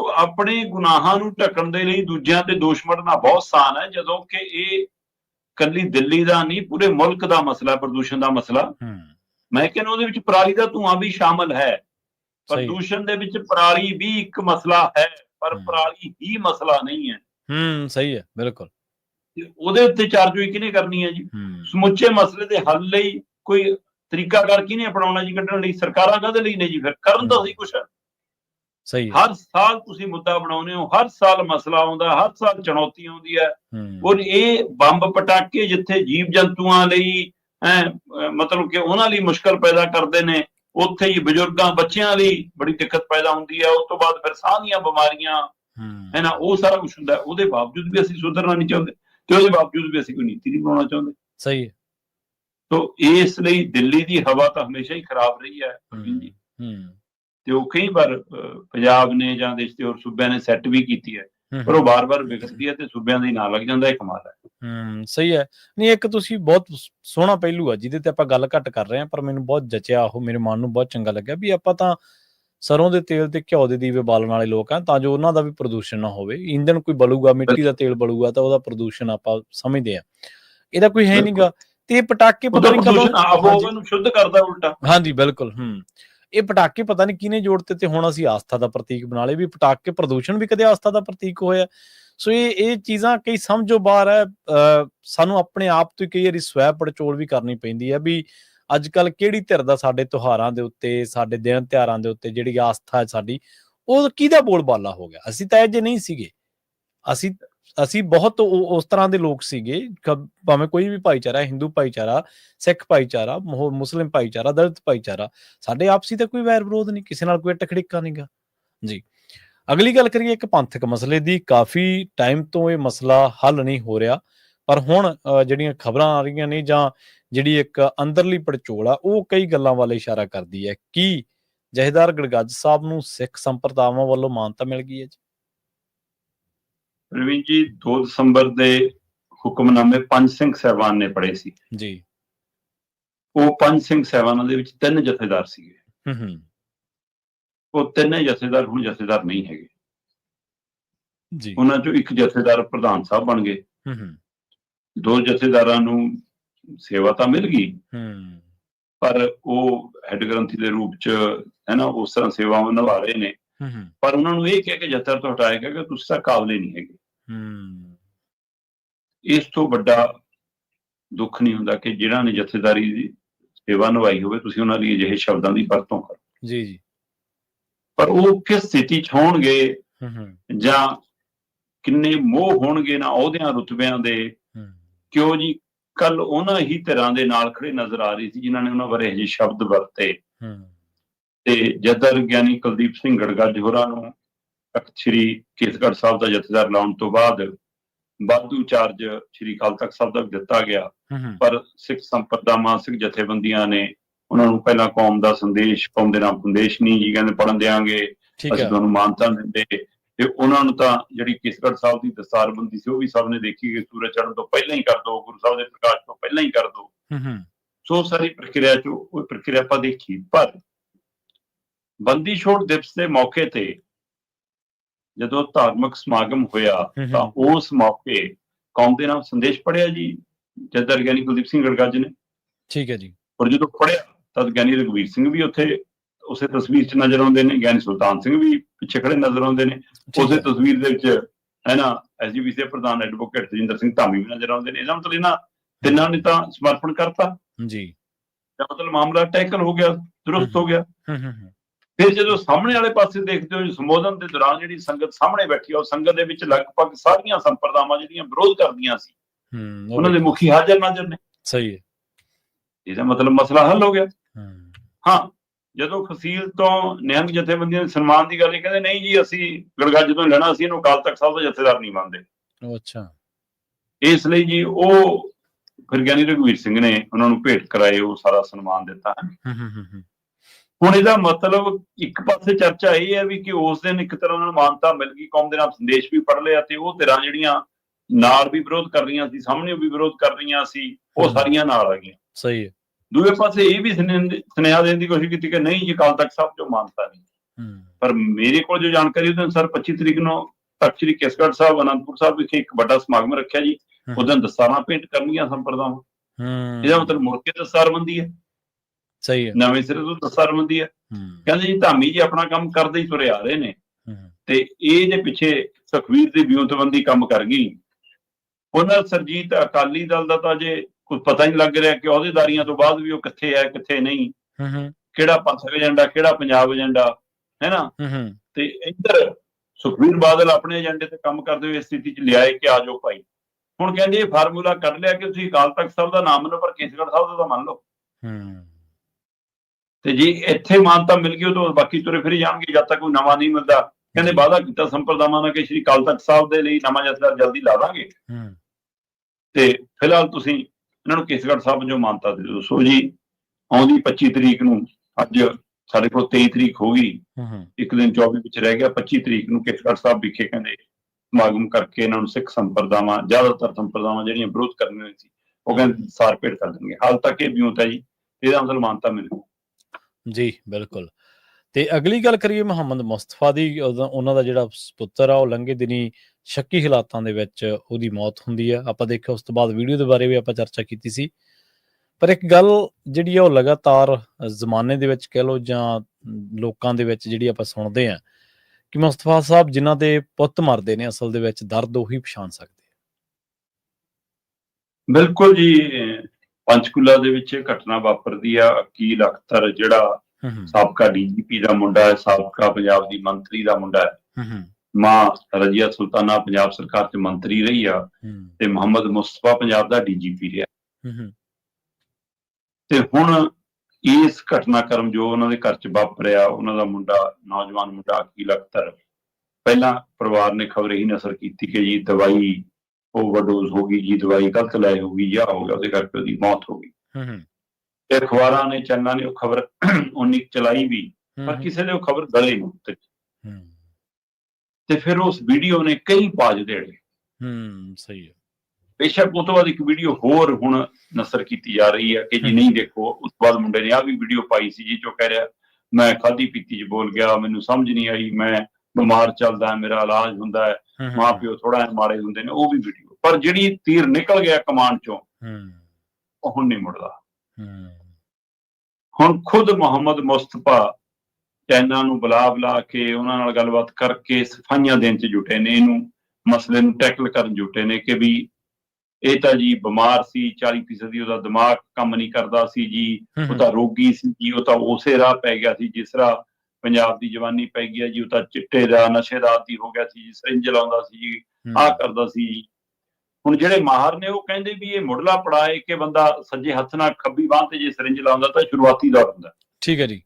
ਤੋ ਆਪਣੇ ਗੁਨਾਹਾਂ ਨੂੰ ਢੱਕਣ ਦੇ ਲਈ ਦੂਜਿਆਂ ਤੇ ਦੋਸ਼ ਮੜਨਾ ਬਹੁਤ ਆਸਾਨ ਹੈ ਜਦੋਂ ਕਿ ਇਹ ਕੱਲੀ ਦਿੱਲੀ ਦਾ ਨਹੀਂ ਪੂਰੇ ਮੁਲਕ ਦਾ ਮਸਲਾ ਪ੍ਰਦੂਸ਼ਣ ਦਾ ਮਸਲਾ। ਮੈਂ ਕਹਿੰਦਾ ਉਹਦੇ ਵਿੱਚ ਪਰਾਲੀ ਦਾ ਧੂਆਂ ਵੀ ਸ਼ਾਮਲ ਹੈ। ਪ੍ਰਦੂਸ਼ਣ ਦੇ ਵਿੱਚ ਪਰਾਲੀ ਵੀ ਇੱਕ ਮਸਲਾ ਹੈ ਪਰ। ਪਰਾਲੀ ਹੀ ਮਸਲਾ ਨਹੀਂ ਹੈ। ਹੂੰ ਸਹੀ ਹੈ ਬਿਲਕੁਲ। ਉਹਦੇ ਉੱਤੇ ਚਾਰਜੋਈ ਕਿਹਨੇ ਕਰਨੀ ਹੈ ਜੀ? ਸਮੁੱਚੇ ਮਸਲੇ ਦੇ ਹੱਲ ਲਈ ਕੋਈ ਤਰੀਕਾਕਾਰ ਕਿਹਨੇ ਅਪਣਾਉਣਾ ਜੀ ਕੱਢਣ ਲਈ? ਸਰਕਾਰਾਂ ਕਾਹਦੇ ਲਈ ਨੇ ਜੀ ਫਿਰ? ਕਰਨ ਤਾਂ ਸਹੀ ਕੁਛ? ਸਹੀ ਹਰ ਸਾਲ ਤੁਸੀਂ ਮੁੱਦਾ ਬਣਾਉਂਦੇ ਹੋ ਹਰ ਸਾਲ ਮਸਲਾ ਆਉਂਦਾ ਹਰ ਸਾਲ ਚੁਣੌਤੀ ਆਉਂਦੀ ਹੈ। ਔਰ ਇਹ ਬੰਬ ਪਟਾਕੇ ਜਿੱਥੇ ਜੀਵ ਜੰਤੂਆਂ ਲਈ ਮਤਲਬ ਕਿ ਉਹਨਾਂ ਲਈ ਮੁਸ਼ਕਲ ਪੈਦਾ ਕਰਦੇ ਨੇ ਉੱਥੇ ਹੀ ਬਜ਼ੁਰਗਾਂ ਬੱਚਿਆਂ ਲਈ ਬੜੀ ਦਿੱਕਤ ਪੈਦਾ ਹੁੰਦੀ ਹੈ। ਉਸ ਤੋਂ ਬਾਅਦ ਫਿਰ ਸਾਹ ਦੀਆਂ ਬਿਮਾਰੀਆਂ ਹੂੰ। ਨਾ ਉਹ ਸਾਰਾ ਕੁਝ ਹੁੰਦਾ। ਉਹਦੇ ਬਾਵਜੂਦ ਵੀ ਅਸੀਂ ਸੁਧਰਨਾ ਨਹੀਂ ਚਾਹੁੰਦੇ ਤੇ ਉਹਦੇ ਬਾਵਜੂਦ ਵੀ ਅਸੀਂ ਕੋਈ ਨੀਤੀ ਨਹੀਂ ਬਣਾਉਣਾ ਚਾਹੁੰਦੇ। ਸਹੀ ਹੈ। ਤੋ ਇਸ ਲਈ ਦਿੱਲੀ ਦੀ ਹਵਾ ਤਾਂ ਹਮੇਸ਼ਾ ਹੀ ਖਰਾਬ ਰਹੀ ਹੈ ਪ੍ਰਵੀਨ ਜੀ। ਹੂੰ। ਉਹ ਕਈ ਵਾਰ ਪੰਜਾਬ ਨੇ ਜਾਂ ਦੇਸ਼ ਦੇ ਹੋਰ ਸੂਬਿਆਂ ਨੇ ਸੈੱਟ ਵੀ ਕੀਤੀ ਹੈ। ਪਰ ਉਹ ਬਾਰ-ਬਾਰ ਵਿਗੜਦੀ ਹੈ ਤੇ ਸੂਬਿਆਂ ਦੇ ਨਾਂ ਲੱਗ ਜਾਂਦਾ ਇਹ ਕਮਾਲ ਹੈ। ਹੂੰ ਸਹੀ ਹੈ। ਨਹੀਂ ਇੱਕ ਤੁਸੀਂ ਬਹੁਤ ਸੋਹਣਾ ਪਹਿਲੂ ਆ ਜਿਹਦੇ ਤੇ ਆਪਾਂ ਗੱਲ ਘੱਟ ਕਰ ਰਹੇ ਹਾਂ ਪਰ ਮੈਨੂੰ ਬਹੁਤ ਜਚਿਆ ਉਹ ਮੇਰੇ ਮਨ ਨੂੰ ਬਹੁਤ ਚੰਗਾ ਲੱਗਿਆ ਵੀ ਆਪਾਂ ਤਾਂ ਸਰੋਂ ਦੇ ਤੇਲ ਤੇ ਘਿਓ ਦੇ ਦੀਵੇ ਬਾਲਣ ਵਾਲੇ ਲੋਕ ਆ ਤਾਂ ਜੋ ਉਹਨਾਂ ਦਾ ਵੀ ਪ੍ਰਦੂਸ਼ਣ ਨਾ ਹੋਵੇ। ਇੰਧਨ ਕੋਈ ਬਲੂਗਾ ਮਿੱਟੀ ਦਾ ਤੇਲ ਬਲੂਗਾ ਤਾਂ ਉਹਦਾ ਪ੍ਰਦੂਸ਼ਣ ਆਪਾਂ ਸਮਝਦੇ ਆ ਇਹਦਾ ਕੋਈ ਹੈ। ਨਹੀਂਗਾ ਤੇ ਪਟਾਕੇ ਪਤਾ ਨਹੀਂ ਕਦੋਂ। ਆਬੋਹਵਾ ਨੂੰ ਸ਼ੁੱਧ ਕਰਦਾ ਉਲਟਾ। ਹਾਂਜੀ ਬਿਲਕੁਲ ਹੂੰ। ਇਹ ਪਟਾਕੇ ਪਤਾ ਨਹੀਂ ਕਿਹਨੇ ਜੋੜਤੇ ਤੇ ਹੁਣ ਅਸੀਂ ਆਸਥਾ ਦਾ ਪ੍ਰਤੀਕ ਬਣਾ ਲਏ ਵੀ ਪਟਾਕੇ ਪ੍ਰਦੂਸ਼ਣ ਵੀ ਕਦੇ ਆਸਥਾ ਦਾ ਪ੍ਰਤੀਕ ਹੋਇਆ। ਸੋ ਇਹ ਇਹ ਚੀਜ਼ਾਂ ਕਈ ਸਮਝੋ ਬਾਹਰ ਹੈ, ਅਹ ਸਾਨੂੰ ਆਪਣੇ ਆਪ ਤੋਂ ਹੀ ਕਈ ਵਾਰੀ ਸਵੈ ਪੜਚੋਲ ਵੀ ਕਰਨੀ ਪੈਂਦੀ ਹੈ ਵੀ ਅੱਜ ਕੱਲ ਕਿਹੜੀ ਧਿਰ ਦਾ ਸਾਡੇ ਤਿਉਹਾਰਾਂ ਦੇ ਉੱਤੇ, ਸਾਡੇ ਦਿਨ ਤਿਉਹਾਰਾਂ ਦੇ ਉੱਤੇ ਜਿਹੜੀ ਆਸਥਾ ਹੈ ਸਾਡੀ, ਉਹ ਕਿਹਦਾ ਬੋਲਬਾਲਾ ਹੋ ਗਿਆ? ਅਸੀਂ ਤਾਂ ਇਹ ਜੇ ਨਹੀਂ ਸੀਗੇ। ਅਸੀਂ ਅਸੀਂ ਬਹੁਤ ਉਸ ਤਰ੍ਹਾਂ ਦੇ ਲੋਕ ਸੀਗੇ ਭਾਵੇਂ ਕੋਈ ਵੀ ਭਾਈਚਾਰਾ, ਹਿੰਦੂ ਭਾਈਚਾਰਾ, ਸਿੱਖ ਭਾਈਚਾਰਾ ਮੁਸਲਿਮ ਭਾਈਚਾਰਾ, ਦਲਿਤ ਭਾਈਚਾਰਾ, ਸਾਡੇ ਆਪਸੀ ਤਾਂ ਕੋਈ ਵੈਰ ਵਿਰੋਧ ਨਹੀਂ, ਕਿਸੇ ਨਾਲ ਕੋਈ ਟਕੜਿੱਕਾ ਨਹੀਂਗਾ। ਜੀ। ਅਗਲੀ ਗੱਲ ਕਰੀਏ ਇੱਕ ਪੰਥਕ ਮਸਲੇ ਦੀ, ਕਾਫੀ ਟਾਈਮ ਤੋਂ ਇਹ ਮਸਲਾ ਹੱਲ ਨਹੀਂ ਹੋ ਰਿਹਾ, ਪਰ ਹੁਣ ਜਿਹੜੀਆਂ ਖਬਰਾਂ ਆ ਰਹੀਆਂ ਨੇ ਜਾਂ ਜਿਹੜੀ ਇੱਕ ਅੰਦਰਲੀ ਪੜਚੋਲ ਆ, ਉਹ ਕਈ ਗੱਲਾਂ ਵੱਲ ਇਸ਼ਾਰਾ ਕਰਦੀ ਹੈ। ਕਿ ਜਹੇਦਾਰ ਗੜਗੱਜ ਸਾਹਿਬ ਨੂੰ ਸਿੱਖ ਸੰਪਰਦਾਵਾਂ ਵੱਲੋਂ ਮਾਨਤਾ ਮਿਲ ਗਈ ਹੈ ਜੀ? ਪ੍ਰਵੀਨ ਜੀ 2 ਦਸੰਬਰ ਦੇ ਹੁਕਮਨਾਮੇ ਪੰਜ ਸਿੰਘ ਸਹਿਬਾਨ ਨੇ ਪੜ੍ਹੇ ਸੀ। ਜੀ। ਉਹ ਪੰਜ ਸਿੰਘ ਸਹਿਬਾਨਾਂ ਦੇ ਵਿੱਚ ਤਿੰਨ ਜਥੇਦਾਰ ਸੀਗੇ। ਹੂੰ ਹੂੰ। ਉਹ ਤਿੰਨੇ ਜਥੇਦਾਰ ਹੁਣ ਜਥੇਦਾਰ ਨਹੀਂ ਹੈਗੇ। ਜੀ। ਉਹਨਾਂ ਚੋਂ ਇੱਕ ਜਥੇਦਾਰ ਪ੍ਰਧਾਨ ਸਾਹਿਬ ਬਣ ਗਏ। ਹੂੰ ਹੂੰ। ਦੋ ਜਥੇਦਾਰਾਂ ਨੂੰ ਸੇਵਾ ਤਾਂ ਮਿਲ ਗਈ। ਹੂੰ। ਪਰ ਉਹ ਹੈੱਡ ਗ੍ਰੰਥੀ ਦੇ ਰੂਪ ਚ ਹੈ ਨਾ ਉਸ ਤਰ੍ਹਾਂ ਸੇਵਾਵਾਂ ਨਿਭਾ ਰਹੇ ਨੇ। ਪਰ ਉਹਨਾਂ ਨੂੰ ਇਹ ਕਹਿ ਕੇ ਜਥੇਦਾਰ ਤੋਂ ਹਟਾਇਆ ਗਿਆ ਕਿ ਤੁਸੀਂ ਤਾਂ ਕਾਬਲੇ ਨਹੀਂ ਹੈਗੇ। ਹੂੰ। ਇਸ ਤੋਂ ਵੱਡਾ ਦੁੱਖ ਨਹੀਂ ਹੁੰਦਾ ਕਿ ਜਿਹੜਾ ਨੇ ਜਥੇਦਾਰੀ ਦੀ ਸੇਵਾ ਨਿਭਾਈ ਹੋਵੇ ਤੁਸੀਂ ਉਹਨਾਂ ਲਈ ਅਜਿਹੇ ਸ਼ਬਦਾਂ ਦੀ ਵਰਤੋਂ ਕਰੋ। ਜੀ ਜੀ। ਪਰ ਉਹ ਕਿਸ ਸਥਿਤੀ 'ਚ ਹੋਣਗੇ ਜਾਂ ਕਿੰਨੇ ਮੋਹ ਹੋਣਗੇ ਨਾ ਅਹੁਦਿਆਂ ਰੁਤਬਿਆਂ ਦੇ ਕਿਉਂ ਜੀ? ਕੱਲ ਉਹਨਾਂ ਹੀ ਤਰ੍ਹਾਂ ਦੇ ਨਾਲ ਖੜੇ ਨਜ਼ਰ ਆ ਰਹੀ ਸੀ ਜਿਨ੍ਹਾਂ ਨੇ ਉਹਨਾਂ ਬਾਰੇ ਇਹ ਜਿਹੇ ਸ਼ਬਦ ਵਰਤੇ। ਤੇ ਜਦਰ ਗਿਆਨੀ ਕੁਲਦੀਪ ਸਿੰਘ ਗੜਗੱਜ ਹੋਰਾਂ ਨੂੰ ਤਖਤ ਸ੍ਰੀ ਕੇਸਗੜ੍ਹ ਸਾਹਿਬ ਦਾ ਜਥੇਦਾਰ ਲਾਉਣ ਤੋਂ ਬਾਅਦ ਵਾਧੂ ਚਾਰਜ ਸ੍ਰੀ ਅਕਾਲ ਤਖਤ ਸਾਹਿਬ ਦਾ ਦਿੱਤਾ ਗਿਆ। ਪਰ ਸਿੱਖ ਸੰਪਰਦਾਵਾਂ ਸਿੱਖ ਜਥੇਬੰਦੀਆਂ ਨੇ ਉਹਨਾਂ ਨੂੰ ਪਹਿਲਾਂ ਕੌਮ ਦਾ ਸੰਦੇਸ਼ ਕੌਮ ਦੇ ਨਾਮ ਸੰਦੇਸ਼ ਨਹੀਂ ਜੀ ਕਹਿੰਦੇ ਪੜਨ ਦੇਾਂਗੇ ਅਸੀਂ ਤੁਹਾਨੂੰ ਮਾਨਤਾ ਦਿੰਦੇ। ਤੇ ਉਹਨਾਂ ਨੂੰ ਤਾਂ ਜਿਹੜੀ ਕਿਸਗੜ੍ਹ ਸਾਹਿਬ ਦੀ ਦਸਤਾਰਬੰਦੀ ਸੀ ਉਹ ਵੀ ਸਭ ਨੇ ਦੇਖੀ ਕਿ ਸੂਰਜ ਚੜ੍ਹਨ ਤੋਂ ਪਹਿਲਾਂ ਹੀ ਕਰ ਦੋ ਗੁਰੂ ਸਾਹਿਬ ਦੇ ਪ੍ਰਕਾਸ਼ ਤੋਂ ਪਹਿਲਾਂ ਹੀ ਕਰ ਦੋ। ਹੂੰ ਹੂੰ। ਸੋ ਸਾਰੀ ਪ੍ਰਕਿਰਿਆ ਚ ਉਹ ਪ੍ਰਕਿਰਿਆ ਆਪਾਂ ਦੇਖੀ। ਪਰ ਬੰਦੀ ਛੋੜ ਦਿਵਸ ਦੇ ਮੌਕੇ ਤੇ ਜਦੋਂ ਧਾਰਮਿਕ ਸਮਾਗਮ ਹੋਇਆ। ਤਾਂ ਉਸ ਮੌਕੇ ਕੌਮ ਦੇ ਨਾਮ ਸੰਦੇਸ਼ ਪੜਿਆ ਜੀ ਜਦਰ ਗਿਆਨੀ ਕੁਲਦੀਪ ਸਿੰਘ ਗੜਗੱਜ ਨੇ। ਠੀਕ ਹੈ ਜੀ। ਔਰ ਜਦੋਂ ਪੜਿਆ ਤਦ ਗਿਆਨੀ ਰਘਵੀਰ ਸਿੰਘ ਵੀ ਉੱਥੇ ਉਸੇ ਤਸਵੀਰ 'ਚ ਨਜ਼ਰ ਆਉਂਦੇ ਨੇ ਗਿਆਨੀ ਸੁਲਤਾਨ ਸਿੰਘ ਵੀ ਪਿੱਛੇ ਖੜੇ ਨਜ਼ਰ ਆਉਂਦੇ ਨੇ। ਉਸੇ। ਤਸਵੀਰ ਦੇ ਵਿੱਚ ਹੈ ਨਾ ਐਸਜੀਪੀਸੀ ਦੇ ਪ੍ਰਧਾਨ ਐਡਵੋਕੇਟ ਤਜਿੰਦਰ ਸਿੰਘ ਧਾਮੀ ਵੀ ਨਜ਼ਰ ਆਉਂਦੇ ਨੇ। ਇਹਦਾ ਮਤਲਬ ਇਹਨਾਂ ਤਿੰਨਾਂ ਨੇ ਤਾਂ ਸਮਰਪਣ ਕਰਤਾ। ਜੀ। ਤਾਂ ਮਤਲਬ ਮਾਮਲਾ ਟੈਕਲ ਹੋ ਗਿਆ ਦੁਰਸਤ ਹੋ ਗਿਆ। ਹੂੰ ਹੂੰ ਫਿਰ ਜਦੋਂ ਸਾਹਮਣੇ ਵਾਲੇ ਪਾਸੇ ਦੇਖਦੇ ਹੋ ਸੰਬੋਧਨ ਦੇ ਦੌਰਾਨ ਜਿਹੜੀ ਸੰਗਤ ਸਾਹਮਣੇ ਬੈਠੀ ਆ ਉਹ ਸੰਗਤ ਦੇ ਵਿੱਚ ਲਗਭਗ ਸਾਰੀਆਂ ਸੰਪਰਦਾਵਾਂ ਜਿਹੜੀਆਂ ਵਿਰੋਧ ਕਰਦੀਆਂ ਸੀ ਹੂੰ ਉਹ ਉਹਨਾਂ ਦੇ ਮੁਖੀ ਹਾਜ਼ਰ ਨਾਜ਼ਰ ਨੇ। ਸਹੀ ਹੈ। ਇਹਦਾ ਮਤਲਬ ਮਸਲਾ ਹੱਲ ਹੋ ਗਿਆ। ਹੂੰ। ਹਾਂ ਜਦੋਂ ਫਸੀਲ ਤੋਂ ਨਿਹੰਗ ਜਥੇਬੰਦੀਆਂ ਦੇ ਸਨਮਾਨ ਦੀ ਗੱਲ ਇਹ ਕਹਿੰਦੇ ਨਹੀਂ ਜੀ ਅਸੀਂ ਗੜਗੱਜ ਤੋਂ ਲੈਣਾ ਅਸੀਂ ਇਹਨੂੰ ਅਕਾਲ ਤਖਤ ਸਾਹਿਬ ਦਾ ਜਥੇਦਾਰ ਨਹੀਂ ਮੰਨਦੇ। ਉਹ ਅੱਛਾ। ਇਸ ਲਈ ਜੀ ਉਹ ਫਿਰ ਗਿਆਨੀ ਰਘਵੀਰ ਸਿੰਘ ਨੇ ਉਹਨਾਂ ਨੂੰ ਭੇਟ ਕਰਾਏ ਉਹ ਸਾਰਾ ਸਨਮਾਨ ਦਿੱਤਾ ਹੂੰ ਹੂੰ ਹੂੰ। ਹੁਣ ਇਹਦਾ ਮਤਲਬ ਇੱਕ ਪਾਸੇ ਚਰਚਾ ਇਹ ਹੈ ਵੀ ਕਿ ਉਸ ਦਿਨ ਇੱਕ ਤਰ੍ਹਾਂ ਨਾਲ ਮਾਨਤਾ ਮਿਲ ਗਈ ਕੌਮ ਦੇ ਨਾਲ ਸੰਦੇਸ਼ ਵੀ ਪੜ ਲਿਆ ਤੇ ਉਹ ਧਿਰਾਂ ਜਿਹੜੀਆਂ ਨਾਲ ਵੀ ਵਿਰੋਧ ਕਰ ਰਹੀਆਂ ਸੀ ਸਾਹਮਣੇ ਵੀ ਵਿਰੋਧ ਕਰ ਰਹੀਆਂ ਸੀ ਉਹ। ਸਾਰੀਆਂ ਨਾਲ ਆ ਗਈਆਂ। ਸਹੀ ਹੈ। ਦੂਜੇ ਪਾਸੇ ਇਹ ਵੀ ਸੁਨੇਹ- ਦੇਣ ਦੀ ਕੋਸ਼ਿਸ਼ ਕੀਤੀ ਕਿ ਨਹੀਂ ਜੀ ਕਾਲ ਤੱਕ ਸਾਹਿਬ ਜੋ ਮਾਨਤਾ ਨਹੀਂ। ਪਰ ਮੇਰੇ ਕੋਲ ਜੋ ਜਾਣਕਾਰੀ ਉਹਦੇ ਅਨੁਸਾਰ 25 ਤਰੀਕ ਨੂੰ ਤਖਤ ਸ੍ਰੀ ਕੇਸਗੜ੍ਹ ਸਾਹਿਬ ਅਨੰਦਪੁਰ ਸਾਹਿਬ ਵਿਖੇ ਇੱਕ ਵੱਡਾ ਸਮਾਗਮ ਰੱਖਿਆ ਜੀ ਹਮ। ਉਦੋਂ ਦਸਤਾਰਾਂ ਭੇਂਟ ਕਰਨੀਆਂ ਸੰਪਰਦਾਵਾਂ ਹੂੰ। ਇਹਦਾ ਮਤਲਬ ਮੁੜ ਕੇ ਦਸਤਾਰਬੰਦੀ ਹੈ। ਸਹੀ ਹੈ। ਨਵੇਂ ਸਿਰੇ ਤੋਂ ਦਸਤਾਰਬੰਦੀ ਹੈ। ਹੂੰ। ਕਹਿੰਦੇ ਜੀ ਧਾਮੀ ਜੀ ਆਪਣਾ ਕੰਮ ਕਰਦੇ ਹੀ ਤੁਰੇ ਆ ਰਹੇ ਨੇ। ਤੇ ਇਹ ਦੇ ਪਿੱਛੇ ਸੁਖਵੀਰ ਦੀ ਵਿਉਂਤਬੰਦੀ ਕੰਮ ਕਰ ਗਈ। ਉਹਨਾਂ ਸਰਜੀਤ ਅਕਾਲੀ ਦਲ ਦਾ ਤਾਂ ਜੇ ਕੁਝ ਪਤਾ ਹੀ ਲੱਗ ਰਿਹਾ ਕਿ ਅਹੁਦੇਦਾਰੀਆਂ ਤੋਂ ਬਾਅਦ ਵੀ ਉਹ ਕਿੱਥੇ ਹੈ ਕਿੱਥੇ ਨਹੀਂ। ਕਿਹੜਾ ਪੰਥਕ ਏਜੰਡਾ ਕਿਹੜਾ ਪੰਜਾਬ ਏਜੰਡਾ ਹੈ ਨਾ? ਤੇ ਇੱਧਰ ਸੁਖਵੀਰ ਬਾਦਲ ਆਪਣੇ ਏਜੰਡੇ ਤੇ ਕੰਮ ਕਰਦੇ ਹੋਏ ਸਥਿਤੀ 'ਚ ਲਿਆਏ ਕਿ ਆਜੋ ਭਾਈ। ਹੁਣ ਕਹਿੰਦੇ ਇਹ ਫਾਰਮੂਲਾ ਕੱਢ ਲਿਆ ਕਿ ਤੁਸੀਂ ਅਕਾਲ ਤਖਤ ਸਾਹਿਬ ਦਾ ਨਾਮ ਮੰਨੋ ਪਰ ਕੇਸਗੜ੍ਹ ਸਾਹਿਬ ਦਾ ਤਾਂ ਮੰਨ ਲਓ। ਹੂੰ। ਤੇ ਜੇ ਇੱਥੇ ਮਾਨਤਾ ਮਿਲ ਗਈ ਉਹ ਤਾਂ ਬਾਕੀ ਤੁਰੇ ਫਿਰੀ ਜਾਣਗੇ ਜਦ ਤੱਕ ਕੋਈ ਨਵਾਂ ਨਹੀਂ ਮਿਲਦਾ। ਕਹਿੰਦੇ ਵਾਅਦਾ ਕੀਤਾ ਸੰਪਰਦਾਵਾਂ ਨਾਲ ਕਿ ਸ਼੍ਰੀ ਅਕਾਲ ਤਖਤ ਸਾਹਿਬ ਦੇ ਲਈ ਨਵਾਂ ਜਥੇਦਾਰ ਜਲਦੀ ਲਾ ਦਾਂਗੇ। ਤੇ ਫਿਲਹਾਲ ਤੁਸੀਂ ਇਹਨਾਂ ਨੂੰ ਕੇਸਗੜ੍ਹ ਸਾਹਿਬ ਜੋ ਮਾਨਤਾ ਦੇ ਦਿਓ। ਸੋ ਜੀ ਆਉਂਦੀ 25 ਤਰੀਕ ਨੂੰ ਅੱਜ ਸਾਡੇ ਕੋਲ 23 ਤਰੀਕ ਹੋ ਗਈ। ਇੱਕ ਦਿਨ 24 ਵਿੱਚ ਰਹਿ ਗਿਆ 25 ਤਰੀਕ ਨੂੰ ਕੇਸਗੜ੍ਹ ਸਾਹਿਬ ਵਿਖੇ ਕਹਿੰਦੇ ਸਮਾਗਮ ਕਰਕੇ ਇਹਨਾਂ ਨੂੰ ਸਿੱਖ ਸੰਪਰਦਾਵਾਂ ਜ਼ਿਆਦਾਤਰ ਸੰਪਰਦਾਵਾਂ ਜਿਹੜੀਆਂ ਵਿਰੋਧ ਕਰਨੀਆਂ ਸੀ ਉਹ ਕਹਿੰਦੇ ਸਾਰ ਭੇਟ ਕਰ ਦੇਣਗੇ। ਹਾਲ ਤੱਕ ਇਹ ਵਿਉਂਤ ਹੈ ਜੀ ਇਹਦਾ ਮਤਲਬ ਮਾਨਤਾ ਮਿਲ। ਗਈ ਜੀ, ਬਿਲਕੁਲ। ਤੇ ਅਗਲੀ ਗੱਲ ਕਰੀਏ ਮੁਹੰਮਦ ਮੁਸਤਫਾ ਦੀ, ਉਹਦਾ- ਉਹਨਾਂ ਦਾ ਜਿਹੜਾ ਪੁੱਤਰ ਆ, ਉਹ ਲੰਘੇ ਦਿਨੀ ਸ਼ੱਕੀ ਹਾਲਾਤਾਂ ਦੇ ਵਿੱਚ ਉਹਦੀ ਮੌਤ ਹੁੰਦੀ ਆ। ਆਪਾਂ ਦੇਖਿਆ, ਉਸ ਤੋਂ ਬਾਅਦ ਵੀਡੀਓ ਦੇ ਬਾਰੇ ਵੀ ਆਪਾਂ ਚਰਚਾ ਕੀਤੀ ਸੀ। ਪਰ ਇੱਕ ਗੱਲ ਜਿਹੜੀ ਆ, ਉਹ ਲਗਾਤਾਰ ਜ਼ਮਾਨੇ ਦੇ ਵਿੱਚ ਕਹਿ ਲਓ ਜਾਂ ਲੋਕਾਂ ਦੇ ਵਿੱਚ ਜਿਹੜੀ ਆਪਾਂ ਸੁਣਦੇ ਆ ਕਿ ਮੁਸਤਫਾ ਸਾਹਿਬ ਜਿਨ੍ਹਾਂ ਦੇ ਪੁੱਤ ਮਰਦੇ ਨੇ, ਅਸਲ ਦੇ ਵਿੱਚ ਦਰਦ ਉਹੀ ਪਛਾਣ ਸਕਦੇ ਬਿਲਕੁਲ ਜੀ ਪੰਚਕੂਲਾ ਦੇ ਵਿੱਚ ਇਹ ਘਟਨਾ ਵਾਪਰਦੀ ਆ ਅਕੀਲ ਅਖਤਰ ਜਿਹੜਾ ਸਾਬਕਾ ਡੀਜੀਪੀ ਦਾ ਮੁੰਡਾ ਹੈ ਸਾਬਕਾ ਪੰਜਾਬ ਦੀ ਮੰਤਰੀ ਦਾ ਮੁੰਡਾ ਹੈ। ਮਾਂ ਰਜੀਆ ਸੁਲਤਾਨਾ ਪੰਜਾਬ ਸਰਕਾਰ 'ਚ ਮੰਤਰੀ ਰਹੀ ਆ ਤੇ ਮੁਹੰਮਦ ਮੁਸਤਫਾ ਪੰਜਾਬ ਦਾ ਡੀਜੀਪੀ ਰਿਹਾ। ਤੇ ਹੁਣ ਇਸ ਘਟਨਾਕ੍ਰਮ ਜੋ ਉਹਨਾਂ ਦੇ ਘਰ 'ਚ ਵਾਪਰਿਆ ਉਹਨਾਂ ਦਾ ਮੁੰਡਾ ਨੌਜਵਾਨ ਮੁੰਡਾ ਅਕੀਲ ਅਖਤਰ ਪਹਿਲਾਂ ਪਰਿਵਾਰ ਨੇ ਖਬਰ ਹੀ ਨਸਰ ਕੀਤੀ ਕਿ ਜੀ ਦਵਾਈ ਓਵਰਡੋਜ਼ ਹੋ ਗਈ ਜੀ ਦਵਾਈ ਗਲਤ ਲੈ ਹੋ ਗਈ ਜਾਂ ਹੋ ਗਿਆ ਉਹਦੇ ਕਰਕੇ ਉਹਦੀ ਮੌਤ ਹੋ ਗਈ। ਹੂੰ ਹੂੰ। ਤੇ ਅਖਬਾਰਾਂ ਨੇ ਚੈਨਲਾਂ ਨੇ ਉਹ ਖਬਰ ਉਨੀ ਚਲਾਈ ਵੀ ਪਰ ਕਿਸੇ ਨੇ ਉਹ ਖਬਰ ਗਲੇ ਨਹੀਂ ਹੂੰ। ਤੇ ਫਿਰ ਉਸ ਵੀਡੀਓ ਨੇ ਕਈ ਪਾਜ ਦੇੜੇ ਹੂੰ ਸਹੀ ਹੈ। ਬੇਸ਼ੱਕ ਉਹ ਤੋਂ ਬਾਅਦ ਇੱਕ ਵੀਡੀਓ ਹੋਰ ਹੁਣ ਨਸਰ ਕੀਤੀ ਜਾ ਰਹੀ ਹੈ ਕਿ ਜੀ ਨਹੀਂ ਦੇਖੋ ਉਸ ਤੋਂ ਬਾਅਦ ਮੁੰਡੇ ਨੇ ਆ ਵੀ ਵੀਡੀਓ ਪਾਈ ਸੀ ਜੀ ਜੋ ਕਹਿ ਰਿਹਾ ਮੈਂ ਖਾਦੀ ਪੀਤੀ ਚ ਬੋਲ ਗਿਆ ਮੈਨੂੰ ਸਮਝ ਨਹੀਂ ਆਈ ਮੈਂ ਬਿਮਾਰ ਚੱਲਦਾ ਮੇਰਾ ਇਲਾਜ ਹੁੰਦਾ ਹੈ ਮਾਂ ਪਿਓ ਥੋੜਾ ਮਾੜੇ ਹੁੰਦੇ ਨੇ ਉਹ ਵੀ ਵੀਡੀਓ ਪਰ ਜਿਹੜੀ ਤੀਰ ਨਿਕਲ ਗਿਆ ਕਮਾਂਡ ਚੋਂ ਹੂੰ। ਉਹ ਹੁਣ ਨਹੀਂ ਮੁੜਦਾ। ਹੂੰ। ਹੁਣ ਖੁਦ ਮੁਹੰਮਦ ਮੁਸਤਫਾ ਚੈਨਾ ਨੂੰ ਬੁਲਾ ਬੁਲਾ ਕੇ ਉਹਨਾਂ ਨਾਲ ਗੱਲਬਾਤ ਕਰਕੇ ਸਫਾਈਆਂ ਦੇਣ ਚ ਜੁਟੇ ਨੇ ਇਹਨੂੰ ਮਸਲੇ ਨੂੰ ਟੈਕਲ ਕਰਨ ਜੁਟੇ ਨੇ ਕਿ ਵੀ ਇਹ ਤਾਂ ਜੀ ਬਿਮਾਰ ਸੀ 40% ਦੀ ਉਹਦਾ ਦਿਮਾਗ ਕੰਮ ਨਹੀਂ ਕਰਦਾ ਸੀ ਜੀ ਉਹ ਤਾਂ ਰੋਗੀ ਸੀ ਜੀ ਉਹ ਤਾਂ ਉਸੇ ਰਾਹ ਪੈ ਗਿਆ ਸੀ ਜਿਸ ਰਾਹ ਪੰਜਾਬ ਦੀ ਜਵਾਨੀ ਪੈ ਗਿਆ ਜੀ ਉਹ ਤਾਂ ਚਿੱਟੇ ਦਾ ਨਸ਼ੇ ਦਾ ਆਦੀ ਹੋ ਗਿਆ ਸੀ ਜੀ ਸਰਿੰਜ ਲਾਉਂਦਾ ਸੀ ਜੀ ਹੂੰ, ਆਹ ਕਰਦਾ ਸੀ ਜੀ। ਹੁਣ ਜਿਹੜੇ ਮਾਹਰ ਨੇ ਉਹ ਕਹਿੰਦੇ ਵੀ ਇਹ ਮੁੱਢਲਾ ਪੜਾਅ ਹੈ ਕਿ ਬੰਦਾ ਸੱਜੇ ਹੱਥ ਨਾਲ ਖੱਬੀ ਬਾਹ ਤੇ ਜੇ ਸਰਿੰਜ ਲਾਉਂਦਾ ਤਾਂ ਸ਼ੁਰੂਆਤੀ ਦੌਰ ਹੁੰਦਾ ਠੀਕ ਹੈ ਜੀ।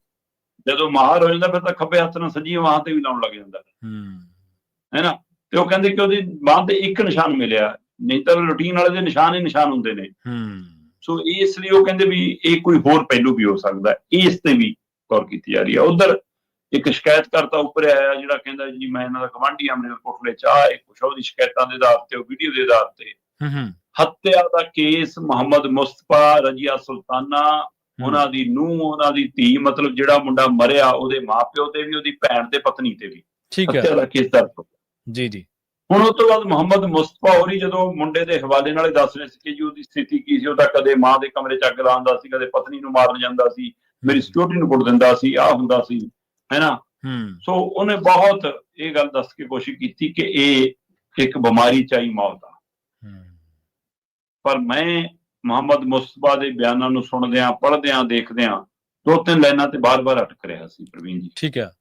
ਜਦੋਂ ਮਾਹਰ ਹੋ ਜਾਂਦਾ ਫਿਰ ਤਾਂ ਖੱਬੇ ਹੱਥ ਨਾਲ ਸੱਜੀ ਬਾਹ ਤੇ ਵੀ ਲਾਉਣ ਲੱਗ ਜਾਂਦਾ ਹੂੰ। ਹੈ ਨਾ? ਤੇ ਉਹ ਕਹਿੰਦੇ ਕਿ ਉਹਦੀ ਬਾਹ ਤੇ ਇੱਕ ਨਿਸ਼ਾਨ ਮਿਲਿਆ ਨਹੀਂ ਤਾਂ ਰੂਟੀਨ ਵਾਲੇ ਦੇ ਨਿਸ਼ਾਨ ਹੀ ਨਿਸ਼ਾਨ ਹੁੰਦੇ ਨੇ। ਹੂੰ। ਸੋ ਇਸ ਲਈ ਉਹ ਕਹਿੰਦੇ ਵੀ ਇਹ ਕੋਈ ਹੋਰ ਪਹਿਲੂ ਵੀ ਹੋ ਸਕਦਾ ਹੈ ਇਸ ਤੇ ਵੀ ਗੌਰ ਕੀਤੀ ਜਾ ਰਹੀ ਹੈ। ਉਧਰ ਇੱਕ ਸ਼ਿਕਾਇਤਕਰਤਾ ਉੱਪਰ ਆਇਆ ਜਿਹੜਾ ਕਹਿੰਦਾ ਜੀ ਮੈਂ ਇਹਨਾਂ ਦਾ ਗਵਾਂਢੀ ਆ ਮੇਰੇ ਕੋਟਲੇ ਚ ਆ ਇਹ ਕੁਛ ਉਹਦੀ ਸ਼ਿਕਾਇਤਾਂ ਦੇ ਆਧਾਰ ਤੇ ਉਹ ਵੀਡੀਓ ਦੇ ਆਧਾਰ ਤੇ ਹੂੰ ਹੂੰ। ਹੱਤਿਆ ਦਾ ਕੇਸ ਮੁਹੰਮਦ ਮੁਸਤਫਾ ਰਜੀਆ ਸੁਲਤਾਨਾ ਉਹਨਾਂ ਦੀ ਨੂੰਹ ਉਹਨਾਂ ਦੀ ਧੀ ਮਤਲਬ ਜਿਹੜਾ ਮੁੰਡਾ ਮਰਿਆ ਉਹਦੇ ਮਾਪਿਓ ਤੇ ਵੀ ਉਹਦੀ ਭੈਣ ਤੇ ਪਤਨੀ ਤੇ ਵੀ ਠੀਕ ਹੈ। ਹੱਤਿਆ ਦਾ ਕੇਸ ਦਰਜ। ਜੀ ਜੀ। ਹੁਣ ਉਸ ਤੋਂ ਬਾਅਦ ਮੁਹੰਮਦ ਮੁਸਤਫਾ ਹੋਰੀ ਜਦੋਂ ਮੁੰਡੇ ਦੇ ਹਵਾਲੇ ਨਾਲ ਦੱਸ ਰਹੇ ਸੀ ਕਿ ਜੀ ਉਹਦੀ ਸਥਿਤੀ ਕੀ ਸੀ ਉਹ ਤਾਂ ਕਦੇ ਮਾਂ ਦੇ ਕਮਰੇ ਚ ਅੱਗ ਲਾਉਂਦਾ ਸੀ ਕਦੇ ਪਤਨੀ ਨੂੰ ਮਾਰਨ ਜਾਂਦਾ ਸੀ ਮੇਰੀ ਸਿਕਿਉਰਿਟੀ ਨੂੰ ਕੁੱਟ ਦਿੰਦਾ ਸੀ ਆ ਹੁੰਦਾ ਸੀ। ਹੈਨਾ ਸੋ ਉਹਨੇ ਬਹੁਤ ਇਹ ਗੱਲ ਦੱਸ ਕੇ ਕੋਸ਼ਿਸ਼ ਕੀਤੀ ਕਿ ਇਹ ਇੱਕ ਬਿਮਾਰੀ ਚਾਈ ਮੌਤ ਆ। ਪਰ ਮੈਂ ਮੁਹੰਮਦ ਮੁਸਤਫਾ ਦੇ ਬਿਆਨਾਂ ਨੂੰ ਸੁਣਦਿਆਂ ਪੜ੍ਹਦਿਆਂ ਦੇਖਦਿਆਂ ਦੋ ਤਿੰਨ ਲਾਈਨਾਂ ਤੇ ਬਾਰ-ਬਾਰ ਅਟਕ ਰਿਹਾ ਸੀ ਪ੍ਰਵੀਨ ਜੀ। ਠੀਕ ਹੈ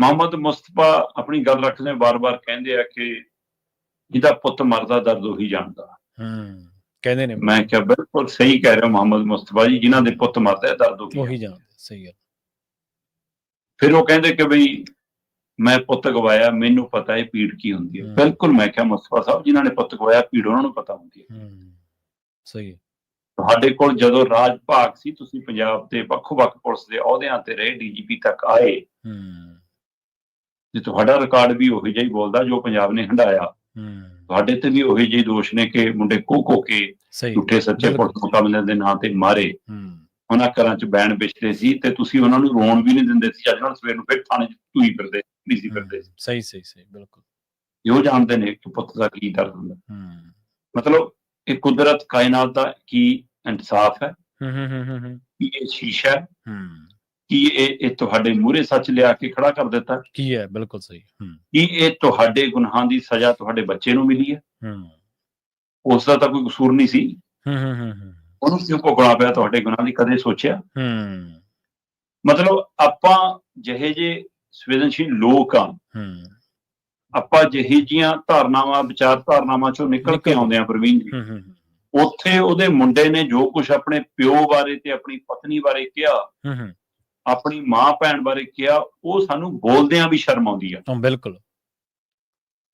ਮੁਹੰਮਦ ਮੁਸਤਫਾ ਆਪਣੀ ਗੱਲ ਰੱਖਦੇ ਬਾਰ-ਬਾਰ ਕਹਿੰਦੇ ਆ ਕਿ ਜਿਹਦਾ ਪੁੱਤ ਮਰਦਾ ਦਰਦ ਉਹੀ ਜਾਣਦਾ। ਹੂੰ। ਕਹਿੰਦੇ ਨੇ ਮੈਂ ਕਿਹਾ ਬਿਲਕੁਲ ਸਹੀ ਕਹਿ ਰਹੇ ਹੋ ਮੁਹੰਮਦ ਮੁਸਤਫਾ ਜੀ ਜਿਨ੍ਹਾਂ ਦੇ ਪੁੱਤ ਮਰਦੇ ਦਰਦ ਉਹੀ। ਜਾਣਦੇ। ਸਹੀ ਹੈ ਫਿਰ ਉਹ ਕਹਿੰਦੇ ਕਿ ਬਈ ਮੈਂ ਪੁੱਤ ਗਵਾਇਆ ਮੈਨੂੰ ਪਤਾ ਹੈ ਪੀੜ ਕੀ ਹੁੰਦੀ ਹੈ। ਬਿਲਕੁਲ ਮੈਂ ਕਿਹਾ ਮੁਸਤਫਾ ਸਾਹਿਬ ਜਿਨ੍ਹਾਂ ਨੇ ਪੁੱਤ ਗਵਾਇਆ ਪੀੜ ਉਹਨਾਂ ਨੂੰ ਪਤਾ ਹੁੰਦੀ ਹੈ। ਸਹੀ ਤੁਹਾਡੇ ਕੋਲ ਜਦੋਂ ਰਾਜ ਭਾਗ ਸੀ ਤੁਸੀਂ ਪੰਜਾਬ ਦੇ ਵੱਖੋ-ਵੱਖ ਪੁਲਿਸ ਦੇ ਅਹੁਦਿਆਂ ਤੇ ਰਹੇ ਡੀਜੀਪੀ ਤੱਕ ਆਏ ਹੂੰ। ਤੇ ਤੁਹਾਡਾ ਰਿਕਾਰਡ ਵੀ ਉਹੀ ਜਿਹਾ ਹੀ ਬੋਲਦਾ ਜੋ ਪੰਜਾਬ ਨੇ ਹੰਡਾਇਆ ਹੂੰ। ਤੁਹਾਡੇ ਤੇ ਵੀ ਉਹੀ ਜਿਹੇ ਦੋਸ਼ ਨੇ ਕਿ ਮੁੰਡੇ ਕੋ ਕੋ ਝੂਠੇ ਸੱਚੇ। ਪੁਲਿਸ ਮੁਕਾਬਲਿਆਂ ਦੇ ਨਾਂ ਤੇ ਮਾਰੇ। ਹੂੰ। ਉਹਨਾਂ ਘਰਾਂ 'ਚ ਬੈਣ ਵਿਚਦੇ ਸੀ ਤੇ ਤੁਸੀਂ ਉਹਨਾਂ ਨੂੰ ਰੋਣ ਵੀ ਨਹੀਂ ਦਿੰਦੇ ਸੀ। ਅੱਜ ਨਾਲ ਸਵੇਰ ਨੂੰ ਫਿਰ ਥਾਣੇ 'ਚ ਧੂਈ ਫਿਰਦੇ ਨਹੀਂ ਸੀ ਫਿਰਦੇ ਸੀ। ਸਹੀ ਸਹੀ ਸਹੀ ਬਿਲਕੁਲ। ਇਹੋ ਜਾਣਦੇ ਨੇ ਕਿ ਪੁੱਤ ਦਾ ਕੀ ਦਰਦ ਹੁੰਦਾ। ਹੂੰ। ਮਤਲਬ ਇਹ ਕੁਦਰਤ ਕਾਇਨਾਤ ਦਾ ਕੀ ਇਨਸਾਫ ਹੈ? ਹੂੰ ਹੂੰ ਹੂੰ ਇਹ ਸ਼ੀਸ਼ਾ ਹੈ? ਕੀ ਇਹ ਇਹ ਤੁਹਾਡੇ ਮੂਹਰੇ ਸੱਚ ਲਿਆ ਕੇ ਖੜਾ ਕਰ ਦਿੱਤਾ? ਕੀ ਹੈ? ਬਿਲਕੁਲ ਸਹੀ। ਹੂੰ। ਕੀ ਇਹ ਤੁਹਾਡੇ ਗੁਨਾਹਾਂ ਦੀ ਸਜ਼ਾ ਤੁਹਾਡੇ ਬੱਚੇ ਨੂੰ ਮਿਲੀ ਹੈ? ਹੂੰ। ਉਸ ਦਾ ਤਾਂ ਕੋਈ ਕਸੂਰ ਨਹੀਂ ਸੀ। ਹੂੰ ਹੂੰ ਹੂੰ। ਉਹਨੂੰ ਕਿਉਂ ਭੋਗਣਾ ਪਿਆ ਤੁਹਾਡੇ ਗੁਨਾਹ ਦੀ? ਕਦੇ ਸੋਚਿਆ? ਹੂੰ। ਮਤਲਬ ਆਪਾਂ ਜਿਹੇ ਜੇ ਸੰਵੇਦਨਸ਼ੀਲ ਲੋਕ ਆ ਹੂੰ। ਆਪਾਂ ਜਿਹੇ ਜੀਆਂ ਧਾਰਨਾਵਾਂ ਵਿਚਾਰ ਧਾਰਨਾਵਾਂ ਚੋਂ ਨਿਕਲ ਕੇ ਆਉਂਦੇ ਆ ਪ੍ਰਵੀਨ ਜੀ। ਹੂੰ ਹੂੰ ਉੱਥੇ ਉਹਦੇ ਮੁੰਡੇ ਨੇ ਜੋ ਕੁਝ ਆਪਣੇ ਪਿਓ ਬਾਰੇ ਤੇ ਆਪਣੀ ਪਤਨੀ ਬਾਰੇ ਕਿਹਾ ਹੂੰ ਹੂੰ। ਆਪਣੀ ਮਾਂ ਭੈਣ ਬਾਰੇ ਕਿਹਾ ਉਹ ਸਾਨੂੰ ਬੋਲਦਿਆਂ ਵੀ ਸ਼ਰਮ ਆਉਂਦੀ ਆ। ਹਾਂ ਬਿਲਕੁਲ।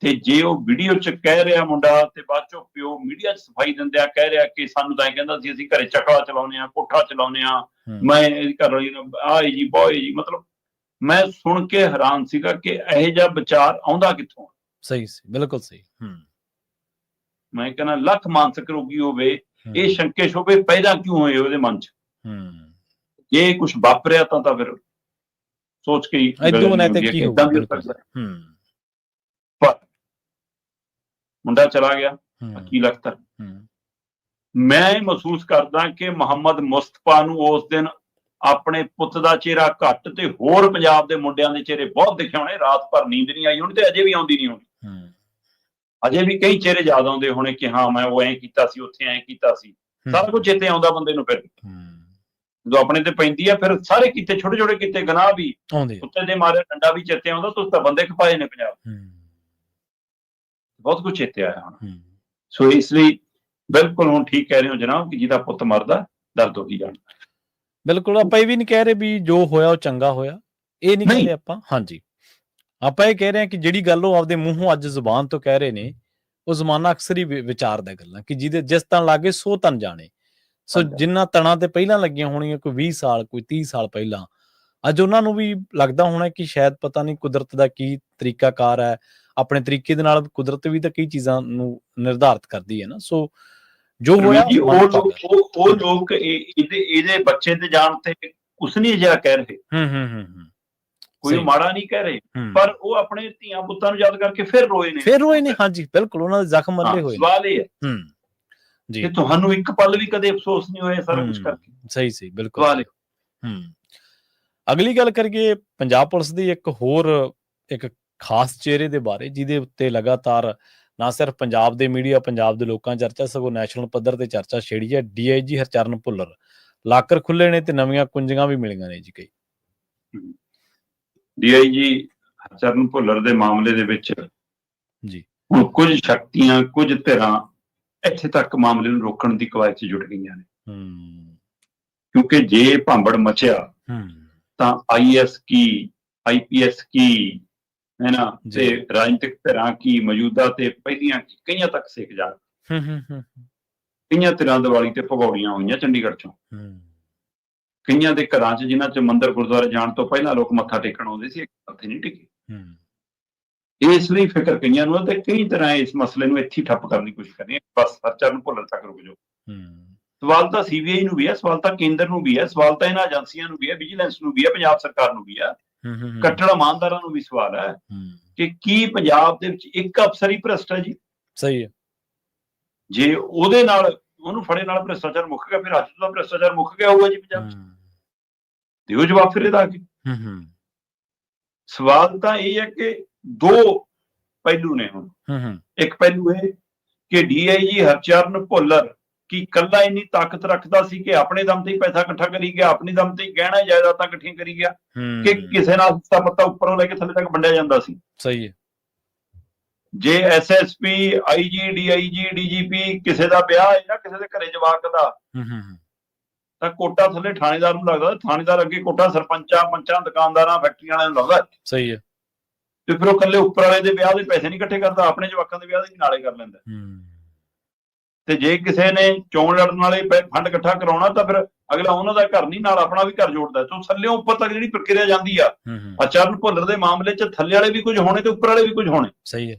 ਤੇ ਜੇ ਉਹ ਵੀਡੀਓ 'ਚ ਕਹਿ ਰਿਹਾ ਮੁੰਡਾ ਤੇ ਬਾਅਦ 'ਚੋਂ ਪਿਓ ਮੀਡੀਆ 'ਚ ਸਫ਼ਾਈ ਦਿੰਦਿਆ ਕਹਿ ਰਿਹਾ ਕਿ ਸਾਨੂੰ ਤਾਂ ਇਹ ਕਹਿੰਦਾ ਸੀ ਅਸੀਂ ਘਰੇ ਚੱਕਲਾ ਚਲਾਉਂਦੇ ਆ ਕੋਠਾ ਚਲਾਉਂਦੇ ਆ ਮੈਂ ਘਰ ਵਾਲੀ ਨੂੰ ਆਏ ਜੀ ਬੋਏ ਜੀ ਮਤਲਬ ਮੈਂ ਸੁਣ ਕੇ ਹੈਰਾਨ ਸੀਗਾ ਕਿ ਇਹੋ ਜਿਹਾ ਵਿਚਾਰ ਆਉਂਦਾ ਕਿੱਥੋਂ ਸਹੀ ਸਹੀ ਬਿਲਕੁਲ ਸਹੀ ਹੂੰ। ਮੈਂ ਕਹਿੰਦਾ ਲੱਖ ਮਾਨਸਿਕ ਰੋਗੀ ਹੋਵੇ ਇਹ ਸ਼ੰਕੇ ਸ਼ੋਭੇ ਪੈਦਾ ਕਿਉਂ ਹੋਏ ਉਹਦੇ ਮਨ 'ਚ? ਹੂੰ। ਜੇ ਕੁਝ ਵਾਪਰਿਆ ਤਾਂ ਤਾਂ ਫਿਰ ਸੋਚ ਕੇ ਹੀ ਹੁੰਦੀ ਹੈ ਕੀ ਹੋਊਗਾ ਹੋ ਬਿਲਕੁਲ ਸਕਦਾ ਹੈ। ਹੂੰ ਪਰ ਮੁੰਡਾ ਚਲਾ ਗਿਆ ਲੱਗਦਾ ਹੂੰ। ਮੈਂ ਇਹ ਮਹਿਸੂਸ ਕਰਦਾ ਕਿ ਮੁਹੰਮਦ ਮੁਸਤਫਾ ਨੂੰ ਉਸ ਦਿਨ ਆਪਣੇ ਪੁੱਤ ਦਾ ਚਿਹਰਾ ਘੱਟ ਤੇ ਹੋਰ ਪੰਜਾਬ ਦੇ ਮੁੰਡਿਆਂ ਦੇ ਚਿਹਰੇ ਬਹੁਤ ਦਿਖੇ ਹੋਣੇ ਰਾਤ ਭਰ ਨੀਂਦ ਨਹੀਂ ਆਈ ਹੋਣੀ ਤੇ ਅਜੇ ਵੀ ਆਉਂਦੀ ਨਹੀਂ ਹੋਣੀ। ਅਜੇ ਵੀ ਕਈ ਚਿਹਰੇ ਯਾਦ ਆਉਂਦੇ ਹੋਣੇ ਕਿ ਹਾਂ ਮੈਂ ਉਹ ਐਂ ਕੀਤਾ ਸੀ ਉੱਥੇ ਐਂ ਕੀਤਾ ਸੀ। ਸਾਰਾ ਕੁਝ ਚੇਤੇ ਆਉਂਦਾ ਬੰਦੇ ਨੂੰ ਫਿਰ। ਜਦੋਂ ਆਪਣੇ ਤੇ ਪੈਂਦੀ ਆ ਫਿਰ ਸਾਰੇ ਕੀਤੇ ਛੋਟੇ ਛੋਟੇ ਕੀਤੇ ਗੁਨਾਹ ਵੀ। ਕੁੱਤੇ ਦੇ ਮਾਰੇ ਡੰਡਾ ਵੀ ਚੇਤੇ ਆਉਂਦਾ ਤੁਸੀਂ ਤਾਂ ਬੰਦੇ ਖਪਾਏ ਨੇ ਪੰਜਾਬ। ਬਹੁਤ ਕੁਝ ਚੇਤੇ ਆਇਆ ਹੁਣ। ਸੋ ਇਸ ਲਈ ਬਿਲਕੁਲ ਹੁਣ ਠੀਕ ਕਹਿ ਰਹੇ ਹੋ ਜਨਾਬ ਕਿ ਜਿਹਦਾ ਪੁੱਤ ਮਰਦਾ ਦਰਦ ਉਹੀ ਜਾਣਦਾ ਬਿਲਕੁਲ ਆਪਾਂ ਇਹ ਵੀ ਨਹੀਂ ਕਹਿ ਰਹੇ ਵੀ ਜੋ ਹੋਇਆ ਉਹ ਚੰਗਾ ਹੋਇਆ। ਇਹ ਨਹੀਂ। ਕਹਿੰਦੇ ਆਪਾਂ ਹਾਂਜੀ। ਆਪਾਂ ਇਹ ਕਹਿ ਰਹੇ ਹਾਂ ਕਿ ਜਿਹੜੀ ਗੱਲ ਉਹ ਆਪਦੇ ਮੂੰਹੋਂ ਅੱਜ ਜ਼ੁਬਾਨ ਤੋਂ ਕਹਿ ਰਹੇ ਨੇ ਉਹ ਜ਼ਮਾਨਾ ਅਕਸਰ ਹੀ ਵਿ- ਵਿਚਾਰਦਾ ਗੱਲਾਂ ਕਿ ਜਿਹਦੇ ਜਿਸ ਤਨ ਲਾਗੇ ਸੋ ਤਨ ਜਾਣੇ। ਸੋ। ਜਿੰਨਾ ਤਣਾ ਤੇ ਪਹਿਲਾਂ ਲੱਗੀਆਂ ਹੋਣੀਆਂ ਕੋਈ 20 ਸਾਲ ਕੋਈ 30 ਸਾਲ ਪਹਿਲਾਂ ਅੱਜ ਉਹਨਾਂ ਨੂੰ ਵੀ ਲੱਗਦਾ ਹੋਣਾ ਕਿ ਸ਼ਾਇਦ ਪਤਾ ਨਹੀਂ ਕੁਦਰਤ ਦਾ ਕੀ ਤਰੀਕਾਕਾਰ ਹੈ ਆਪਣੇ ਤਰੀਕੇ ਦੇ ਨਾਲ ਕੁਦਰਤ ਵੀ ਤਾਂ ਕਈ ਚੀਜ਼ਾਂ ਨੂੰ ਨਿਰਧਾਰਿਤ ਕਰਦੀ ਹੈ ਨਾ ਸੋ ਜੋ ਹੋਇਆ ਉਹ। ਉਹ ਲੋਕ ਇਹ- ਇਹਦੇ ਇਹਦੇ ਬੱਚੇ ਤੇ ਜਾਣ ਤੇ ਕੁਛ ਨਹੀਂ ਜਿਹਾ ਕਹਿ ਰਹੇ। ਹੂੰ ਹੂੰ ਹੂੰ ਹੂੰ। ਕੋਈ। ਮਾੜਾ ਨਹੀਂ ਕਹਿ ਰਹੇ। ਪਰ ਉਹ ਆਪਣੇ ਧੀਆਂ ਪੁੱਤਾਂ ਨੂੰ ਯਾਦ ਕਰਕੇ ਫਿਰ ਰੋਏ ਨੇ। ਫਿਰ ਹੋਏ ਨੇ ਹਾਂਜੀ ਬਿਲਕੁਲ ਉਹਨਾਂ ਦੇ ਜ਼ਖਮ ਮੱਲੇ ਹੋਏ ਸਵਾਲ ਇਹ ਹੈ। ਹੂੰ ਜੀ। ਕਿ ਤੁਹਾਨੂੰ ਇੱਕ ਪਲ ਵੀ ਕਦੇ ਅਫਸੋਸ ਨਹੀਂ ਹੋਇਆ ਸਾਰਾ ਕੁਝ ਕਰਕੇ? ਸਹੀ ਸਹੀ ਬਿਲਕੁਲ। ਸਵਾਲ ਹੂੰ। ਅਗਲੀ ਗੱਲ ਕਰੀਏ ਪੰਜਾਬ ਪੁਲਿਸ ਦੀ ਇੱਕ ਹੋਰ ਇੱਕ ਖਾਸ ਚਿਹਰੇ ਦੇ ਬਾਰੇ ਜਿਹਦੇ ਉੱਤੇ ਲਗਾਤਾਰ ਨਾ ਸਿਰਫ ਪੰਜਾਬ ਦੇ ਮੀਡੀਆ ਪੰਜਾਬ ਦੇ ਲੋਕਾਂ ਚਰਚਾ ਸਗੋਂ ਨੈਸ਼ਨਲ ਪੱਧਰ ਤੇ ਚਰਚਾ ਛੇੜੀ ਹੈ। ਡੀਆਈਜੀ ਹਰਚਰਨ ਭੁੱਲਰ ਲਾਕਰ ਖੁੱਲੇ ਨੇ ਤੇ ਨਵੀਆਂ ਕੁੰਜੀਆਂ ਵੀ ਮਿਲੀਆਂ ਨੇ ਜੀ ਕਈ। ਡੀਆਈਜੀ ਚਰਨ ਭੁੱਲਰ ਦੇ ਮਾਮਲੇ ਦੇ ਵਿੱਚ ਜੀ। ਹੁਣ ਕੁਝ ਸ਼ਕਤੀਆਂ ਕੁਝ ਧਿਰਾਂ ਇੱਥੇ ਤੱਕ ਮਾਮਲੇ ਨੂੰ ਰੋਕਣ ਦੀ ਕਵਾਇਦ 'ਚ ਜੁਟ ਗਈਆਂ ਨੇ। ਹੂੰ। ਕਿਉਂਕਿ ਜੇ ਭਾਂਬੜ ਮਚਿਆ ਹੂੰ। ਤਾਂ ਆਈਐਸ ਕੀ ਆਈਪੀਐਸ ਕੀ ਹੈ ਨਾ। ਤੇ ਰਾਜਨੀਤਿਕ ਧਿਰਾਂ ਕੀ ਮੌਜੂਦਾ ਤੇ ਪਹਿਲੀਆਂ ਕਈਆਂ ਤੱਕ ਸਿੱਖ ਜਾ ਹੂੰ ਹੂੰ ਹੂੰ ਕਈਆਂ ਧਿਰਾਂ ਦੀਵਾਲੀ ਤੇ ਭਗੌੜੀਆਂ ਹੋਈਆਂ ਚੰਡੀਗੜ੍ਹ ਚੋਂ। ਹੂੰ। ਕਈਆਂ ਦੇ ਘਰਾਂ 'ਚ ਜਿਨ੍ਹਾਂ 'ਚ ਮੰਦਿਰ ਗੁਰਦੁਆਰੇ ਜਾਣ ਤੋਂ ਪਹਿਲਾਂ ਲੋਕ ਮੱਥਾ ਟੇਕਣ ਆਉਂਦੇ ਸੀ ਇੱਥੇ ਨਹੀਂ ਟਿਕੇ। ਹੂੰ। ਇਸ ਲਈ ਫਿਕਰ ਕਈਆਂ ਨੂੰ ਤੇ ਕਈ ਤਰ੍ਹਾਂ ਇਸ ਮਸਲੇ ਨੂੰ ਇੱਥੇ ਠੱਪ ਕਰਨ ਦੀ ਕੋਸ਼ਿਸ਼ ਕਰਨੀ ਹੈ ਬਸ ਹਰਚਰਨ ਨੂੰ ਭੁੱਲਣ ਤੱਕ ਰੁਕ ਜਾਓ। ਹੂੰ। ਸਵਾਲ ਤਾਂ ਸੀਬੀਆਈ ਨੂੰ ਵੀ ਹੈ ਸਵਾਲ ਤਾਂ ਕੇਂਦਰ ਨੂੰ ਵੀ ਹੈ ਸਵਾਲ ਤਾਂ ਇਹਨਾਂ ਏਜੰਸੀਆਂ ਨੂੰ ਵੀ ਹੈ ਵਿਜੀਲੈਂਸ ਨੂੰ ਵੀ ਹੈ ਪੰਜਾਬ ਸਰਕਾਰ ਨੂੰ ਵੀ ਹੈ। ਕੱਟੜ ਇਮਾਨਦਾਰਾਂ ਨੂੰ ਵੀ ਸਵਾਲ ਹੈ ਕਿ ਕੀ ਪੰਜਾਬ ਦੇ ਵਿੱਚ ਇੱਕ ਅਫਸਰ ਹੀ ਭ੍ਰਸ਼ਟ ਹੈ ਜੀ? ਸਹੀ ਹੈ। ਜੇ ਉਹਦੇ ਨਾਲ ਉਹਨੂੰ ਫੜੇ ਨਾਲ ਭ੍ਰਸ਼ਟਾਚਾਰ ਮੁੱਕ ਗਿਆ ਫਿਰ ਅੱਜ ਤੋਂ ਭ੍ਰਸ਼ਟਾਚਾਰ ਮੁੱਕ ਗਿਆ ਹੋਊਗਾ ਜੀ ਪੰਜਾਬ 'ਚ। ਹੂੰ। ਦਿਓ ਜਵਾਬ ਫਿਰ ਇਹਦਾ ਹੂੰ ਹੂੰ। ਸਵਾਲ ਤਾਂ ਇਹ ਹੈ ਕਿ ਦੋ ਪਹਿਲੂ ਨੇ ਹੁਣ। ਹੂੰ ਹੂੰ। ਇੱਕ ਪਹਿਲੂ ਇਹ ਕਿ ਡੀਆਈਜੀ ਹਰਚਰਨ ਭੁੱਲਰ ਕੀ ਕੱਲਾ ਇੰਨੀ ਤਾਕਤ ਰੱਖਦਾ ਸੀ ਕਿ ਆਪਣੇ ਦਮ ਤੇ ਹੀ ਪੈਸਾ ਇਕੱਠਾ ਕਰੀ ਗਿਆ ਆਪਣੀ ਦਮ ਤੇ ਹੀ ਗਹਿਣਾ ਜਾਇਦਾਦਾਂ ਇਕੱਠੀਆਂ ਕਰੀ ਗਿਆ ਕਿ ਕਿਸੇ ਨਾਲ ਹਿੱਸਾ ਪੱਤਾ ਉੱਪਰੋਂ ਲੈ ਕੇ ਥੱਲੇ ਤੱਕ ਵੰਡਿਆ ਜਾਂਦਾ ਸੀ। ਸਹੀ ਹੈ। ਜੇ ਐਸਐਸਪੀ ਆਈਜੀ ਡੀਆਈਜੀ ਡੀਜੀਪੀ ਕਿਸੇ ਦਾ ਵਿਆਹ ਹੈ ਨਾ ਕਿਸੇ ਦੇ ਘਰੇ ਜਵਾਕ ਦਾ ਹੂੰ ਹੂੰ ਹੂੰ। ਤਾਂ ਕੋਟਾ ਥੱਲੇ ਥਾਣੇਦਾਰ ਨੂੰ ਲੱਗਦਾ ਥਾਣੇਦਾਰ ਅੱਗੇ ਕੋਟਾ ਸਰਪੰਚਾਂ ਪੰਚਾਂ ਦੁਕਾਨਦਾਰਾਂ ਫੈਕਟਰੀਆਂ ਵਾਲਿਆਂ ਨੂੰ ਲੱਗਦਾ ਸਹੀ ਹੈ। ਤੇ ਫਿਰ ਉਹ ਇਕੱਲੇ ਉੱਪਰ ਵਾਲੇ ਦੇ ਵਿਆਹ ਦੇ ਪੈਸੇ ਨਹੀਂ ਇਕੱਠੇ ਕਰਦਾ ਆਪਣੇ ਜਵਾਕਾਂ ਦੇ ਵਿਆਹ ਦੇ ਨਾਲੇ ਕਰ ਲੈਂਦਾ ਹੂੰ। ਤੇ ਜੇ ਕਿਸੇ ਨੇ ਚੋਣ ਲੜਨ ਵਾਲੇ ਫੰਡ ਇਕੱਠਾ ਕਰਾਉਣਾ ਤਾਂ ਫਿਰ ਅਗਲਾ ਉਹਨਾਂ ਦਾ ਘਰ ਨਹੀਂ ਨਾਲ ਆਪਣਾ ਵੀ ਘਰ ਜੋੜਦਾ ਤੋਂ ਥੱਲਿਓਂ ਉੱਪਰ ਤੱਕ ਜਿਹੜੀ ਪ੍ਰਕਿਰਿਆ ਜਾਂਦੀ ਆ ਅਚਰਨ ਭੁੱਲਰ ਦੇ ਮਾਮਲੇ 'ਚ ਥੱਲੇ ਵਾਲੇ ਵੀ ਕੁਝ ਹੋਣੇ ਤੇ ਉੱਪਰ ਵਾਲੇ ਵੀ ਕੁਝ ਹੋਣੇ। ਸਹੀ ਹੈ।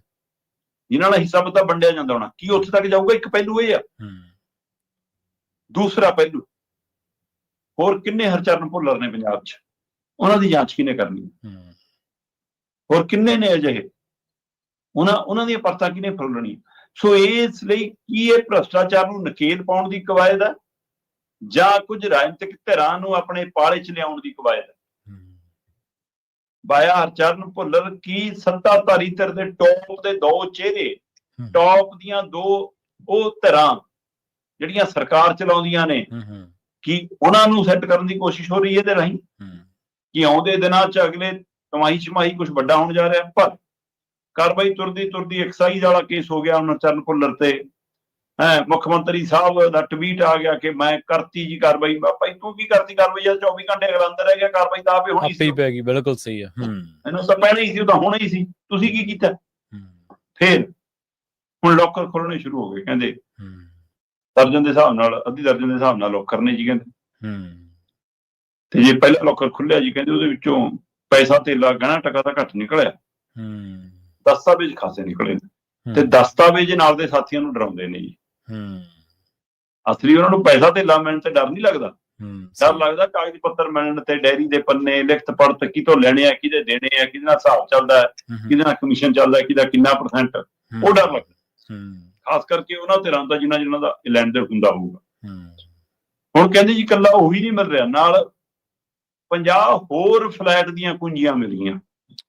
ਜਿਨ੍ਹਾਂ ਨਾਲ ਹਿੱਸਾ ਪਤਾ ਵੰਡਿਆ ਜਾਂਦਾ ਹੋਣਾ। ਕੀ ਉੱਥੇ ਤੱਕ ਜਾਊਗਾ? ਇੱਕ ਪਹਿਲੂ ਇਹ ਆ। ਦੂਸਰਾ ਪਹਿਲੂ ਹੋਰ ਕਿੰਨੇ ਹਰਚਰਨ ਭੁੱਲਰ ਨੇ ਪੰਜਾਬ 'ਚ? ਉਹਨਾਂ ਦੀ ਜਾਂਚ ਕਿਹਨੇ ਕਰਨੀ? ਹੂੰ। ਹੋਰ ਕਿੰਨੇ ਨੇ ਅਜਿਹੇ? ਉਹਨਾਂ ਉਹਨਾਂ ਦੀਆਂ ਪਰਤਾਂ ਕਿਹਨੇ ਫਰੋਲਣੀ ਸੋ ਇਸ ਲਈ ਕੀ ਇਹ ਭ੍ਰਸ਼ਟਾਚਾਰ ਨੂੰ ਨਕੇਲ ਪਾਉਣ ਦੀ ਕਵਾਇਦ ਹੈ ਜਾਂ ਕੁਝ ਰਾਜਨੀਤਿਕ ਧਿਰਾਂ ਨੂੰ ਆਪਣੇ ਪਾਲੇ 'ਚ ਲਿਆਉਣ ਦੀ ਕਵਾਇਦ ਹੈ ਬਾਇਆ ਹਰਚਰਨ ਭੁੱਲਰ ਕੀ ਸੱਤਾਧਾਰੀ ਧਿਰ ਦੇ ਟੌਪ ਦੇ ਦੋ ਚਿਹਰੇ। ਟੌਪ ਦੀਆਂ ਦੋ ਉਹ ਧਿਰਾਂ ਜਿਹੜੀਆਂ ਸਰਕਾਰ ਚਲਾਉਂਦੀਆਂ ਨੇ ਕਿ ਉਹਨਾਂ ਨੂੰ ਸੈੱਟ ਕਰਨ ਦੀ ਕੋਸ਼ਿਸ਼ ਹੋ ਰਹੀ ਹੈ ਇਹਦੇ ਰਾਹੀਂ? ਕਿ ਆਉਂਦੇ ਦਿਨਾਂ 'ਚ ਅਗਲੇ ਕਮਾਈ ਛਮਾਈ ਕੁਝ ਵੱਡਾ ਹੋਣ ਜਾ ਰਿਹਾ? ਪਰ ਕਾਰਵਾਈ ਤੁਰਦੀ ਤੁਰਦੀ ਐਕਸਾਈਜ਼ ਵਾਲਾ ਕੇਸ ਹੋ ਗਿਆ ਹੁਣ ਚਰਨ ਭੁੱਲਰ ਤੇ। ਹੈ ਮੁੱਖ ਮੰਤਰੀ ਸਾਹਿਬ ਦਾ ਟਵੀਟ ਆ ਗਿਆ ਕਿ ਮੈਂ ਕਰਤੀ ਜੀ ਕਾਰਵਾਈ ਮੈਂ ਭਾਈ ਤੂੰ ਕੀ ਕਰਤੀ ਕਾਰਵਾਈ ਜਦ 24 ਘੰਟੇ ਅਗਲਾ ਅੰਦਰ ਰਹਿ ਗਿਆ ਕਾਰਵਾਈ ਤਾਂ ਆਪੇ ਹੋਣੀ ਆਪੇ ਸੀ ਹੀ ਪੈ ਗਈ ਬਿਲਕੁਲ ਸਹੀ ਹੈ। ਹੂੰ। ਇਹਨੂੰ ਤਾਂ ਪਹਿਲਾਂ ਹੀ ਸੀ ਉਹ ਤਾਂ ਹੋਣਾ ਹੀ ਸੀ। ਤੁਸੀਂ ਕੀ ਕੀਤਾ? ਫੇਰ ਹੁਣ ਲੋਕਰ ਖੋਲਣੇ ਸ਼ੁਰੂ ਹੋ ਗਏ ਕਹਿੰਦੇ ਹੂੰ। ਦਰਜਨ ਦੇ ਹਿਸਾਬ ਨਾਲ ਅੱਧੀ ਦਰਜਨ ਦੇ ਹਿਸਾਬ ਨਾਲ ਲੋਕਰ ਨੇ ਜੀ ਕਹਿੰਦੇ। ਹੂੰ। ਤੇ ਜੇ ਪਹਿਲਾ ਲੋਕਰ ਖੁੱਲਿਆ ਜੀ ਕਹਿੰਦੇ ਉਹਦੇ ਵਿੱਚੋਂ ਪੈਸਾ ਧੇਲਾ ਗਹਿਣਾ ਟਕਾ ਤਾਂ ਘੱਟ ਨਿਕਲਿਆ। ਹੂੰ। ਦਸਤਾਵੇਜ਼ ਖਾਸੇ ਨਿਕਲੇ ਤੇ ਦਸਤਾਵੇਜ਼ ਨਾਲ ਦੇ ਸਾਥੀਆਂ ਨੂੰ ਡਰਾਉਂਦੇ ਨੇ ਜੀ। ਹੂੰ। ਅਸਲੀ ਉਹਨਾਂ ਨੂੰ ਪੈਸਾ ਧੇਲਾ ਮਿਲਣ ਤੇ ਡਰ ਨਹੀਂ ਲੱਗਦਾ। ਹੂੰ ਡਰ ਲੱਗਦਾ ਕਾਗਜ਼ ਪੱਤਰ ਮਿਲਣ ਤੇ ਡੈਰੀ ਦੇ ਪੰਨੇ ਲਿਖਤ ਪੜਤ ਕਿਤੋਂ ਲੈਣੇ ਆ ਕਿਹਦੇ ਦੇਣੇ ਆ ਕਿਹਦੇ ਨਾਲ ਹਿਸਾਬ ਚੱਲਦਾ ਕਿਹਦੇ ਨਾਲ ਕਮਿਸ਼ਨ ਚੱਲਦਾ ਕਿਹਦਾ ਕਿੰਨਾ ਪਰਸੈਂਟ ਉਹ ਡਰ ਲੱਗਦਾ। ਹੂੰ। ਖਾਸ ਕਰਕੇ ਉਹਨਾਂ ਧਿਰਾਂ ਦਾ ਜਿਨ੍ਹਾਂ ਜਿਨ੍ਹਾਂ ਦਾ ਲੈਣ ਦੇ ਹੁੰਦਾ ਹੋਊਗਾ। ਹੂੰ। ਹੁਣ ਕਹਿੰਦੇ ਜੀ ਕੱਲਾ ਉਹੀ ਨਹੀਂ ਮਿਲ ਰਿਹਾ ਨਾਲ 50 ਹੋਰ ਫਲੈਟ ਦੀਆਂ ਕੁੰਜੀਆਂ ਮਿਲੀਆਂ।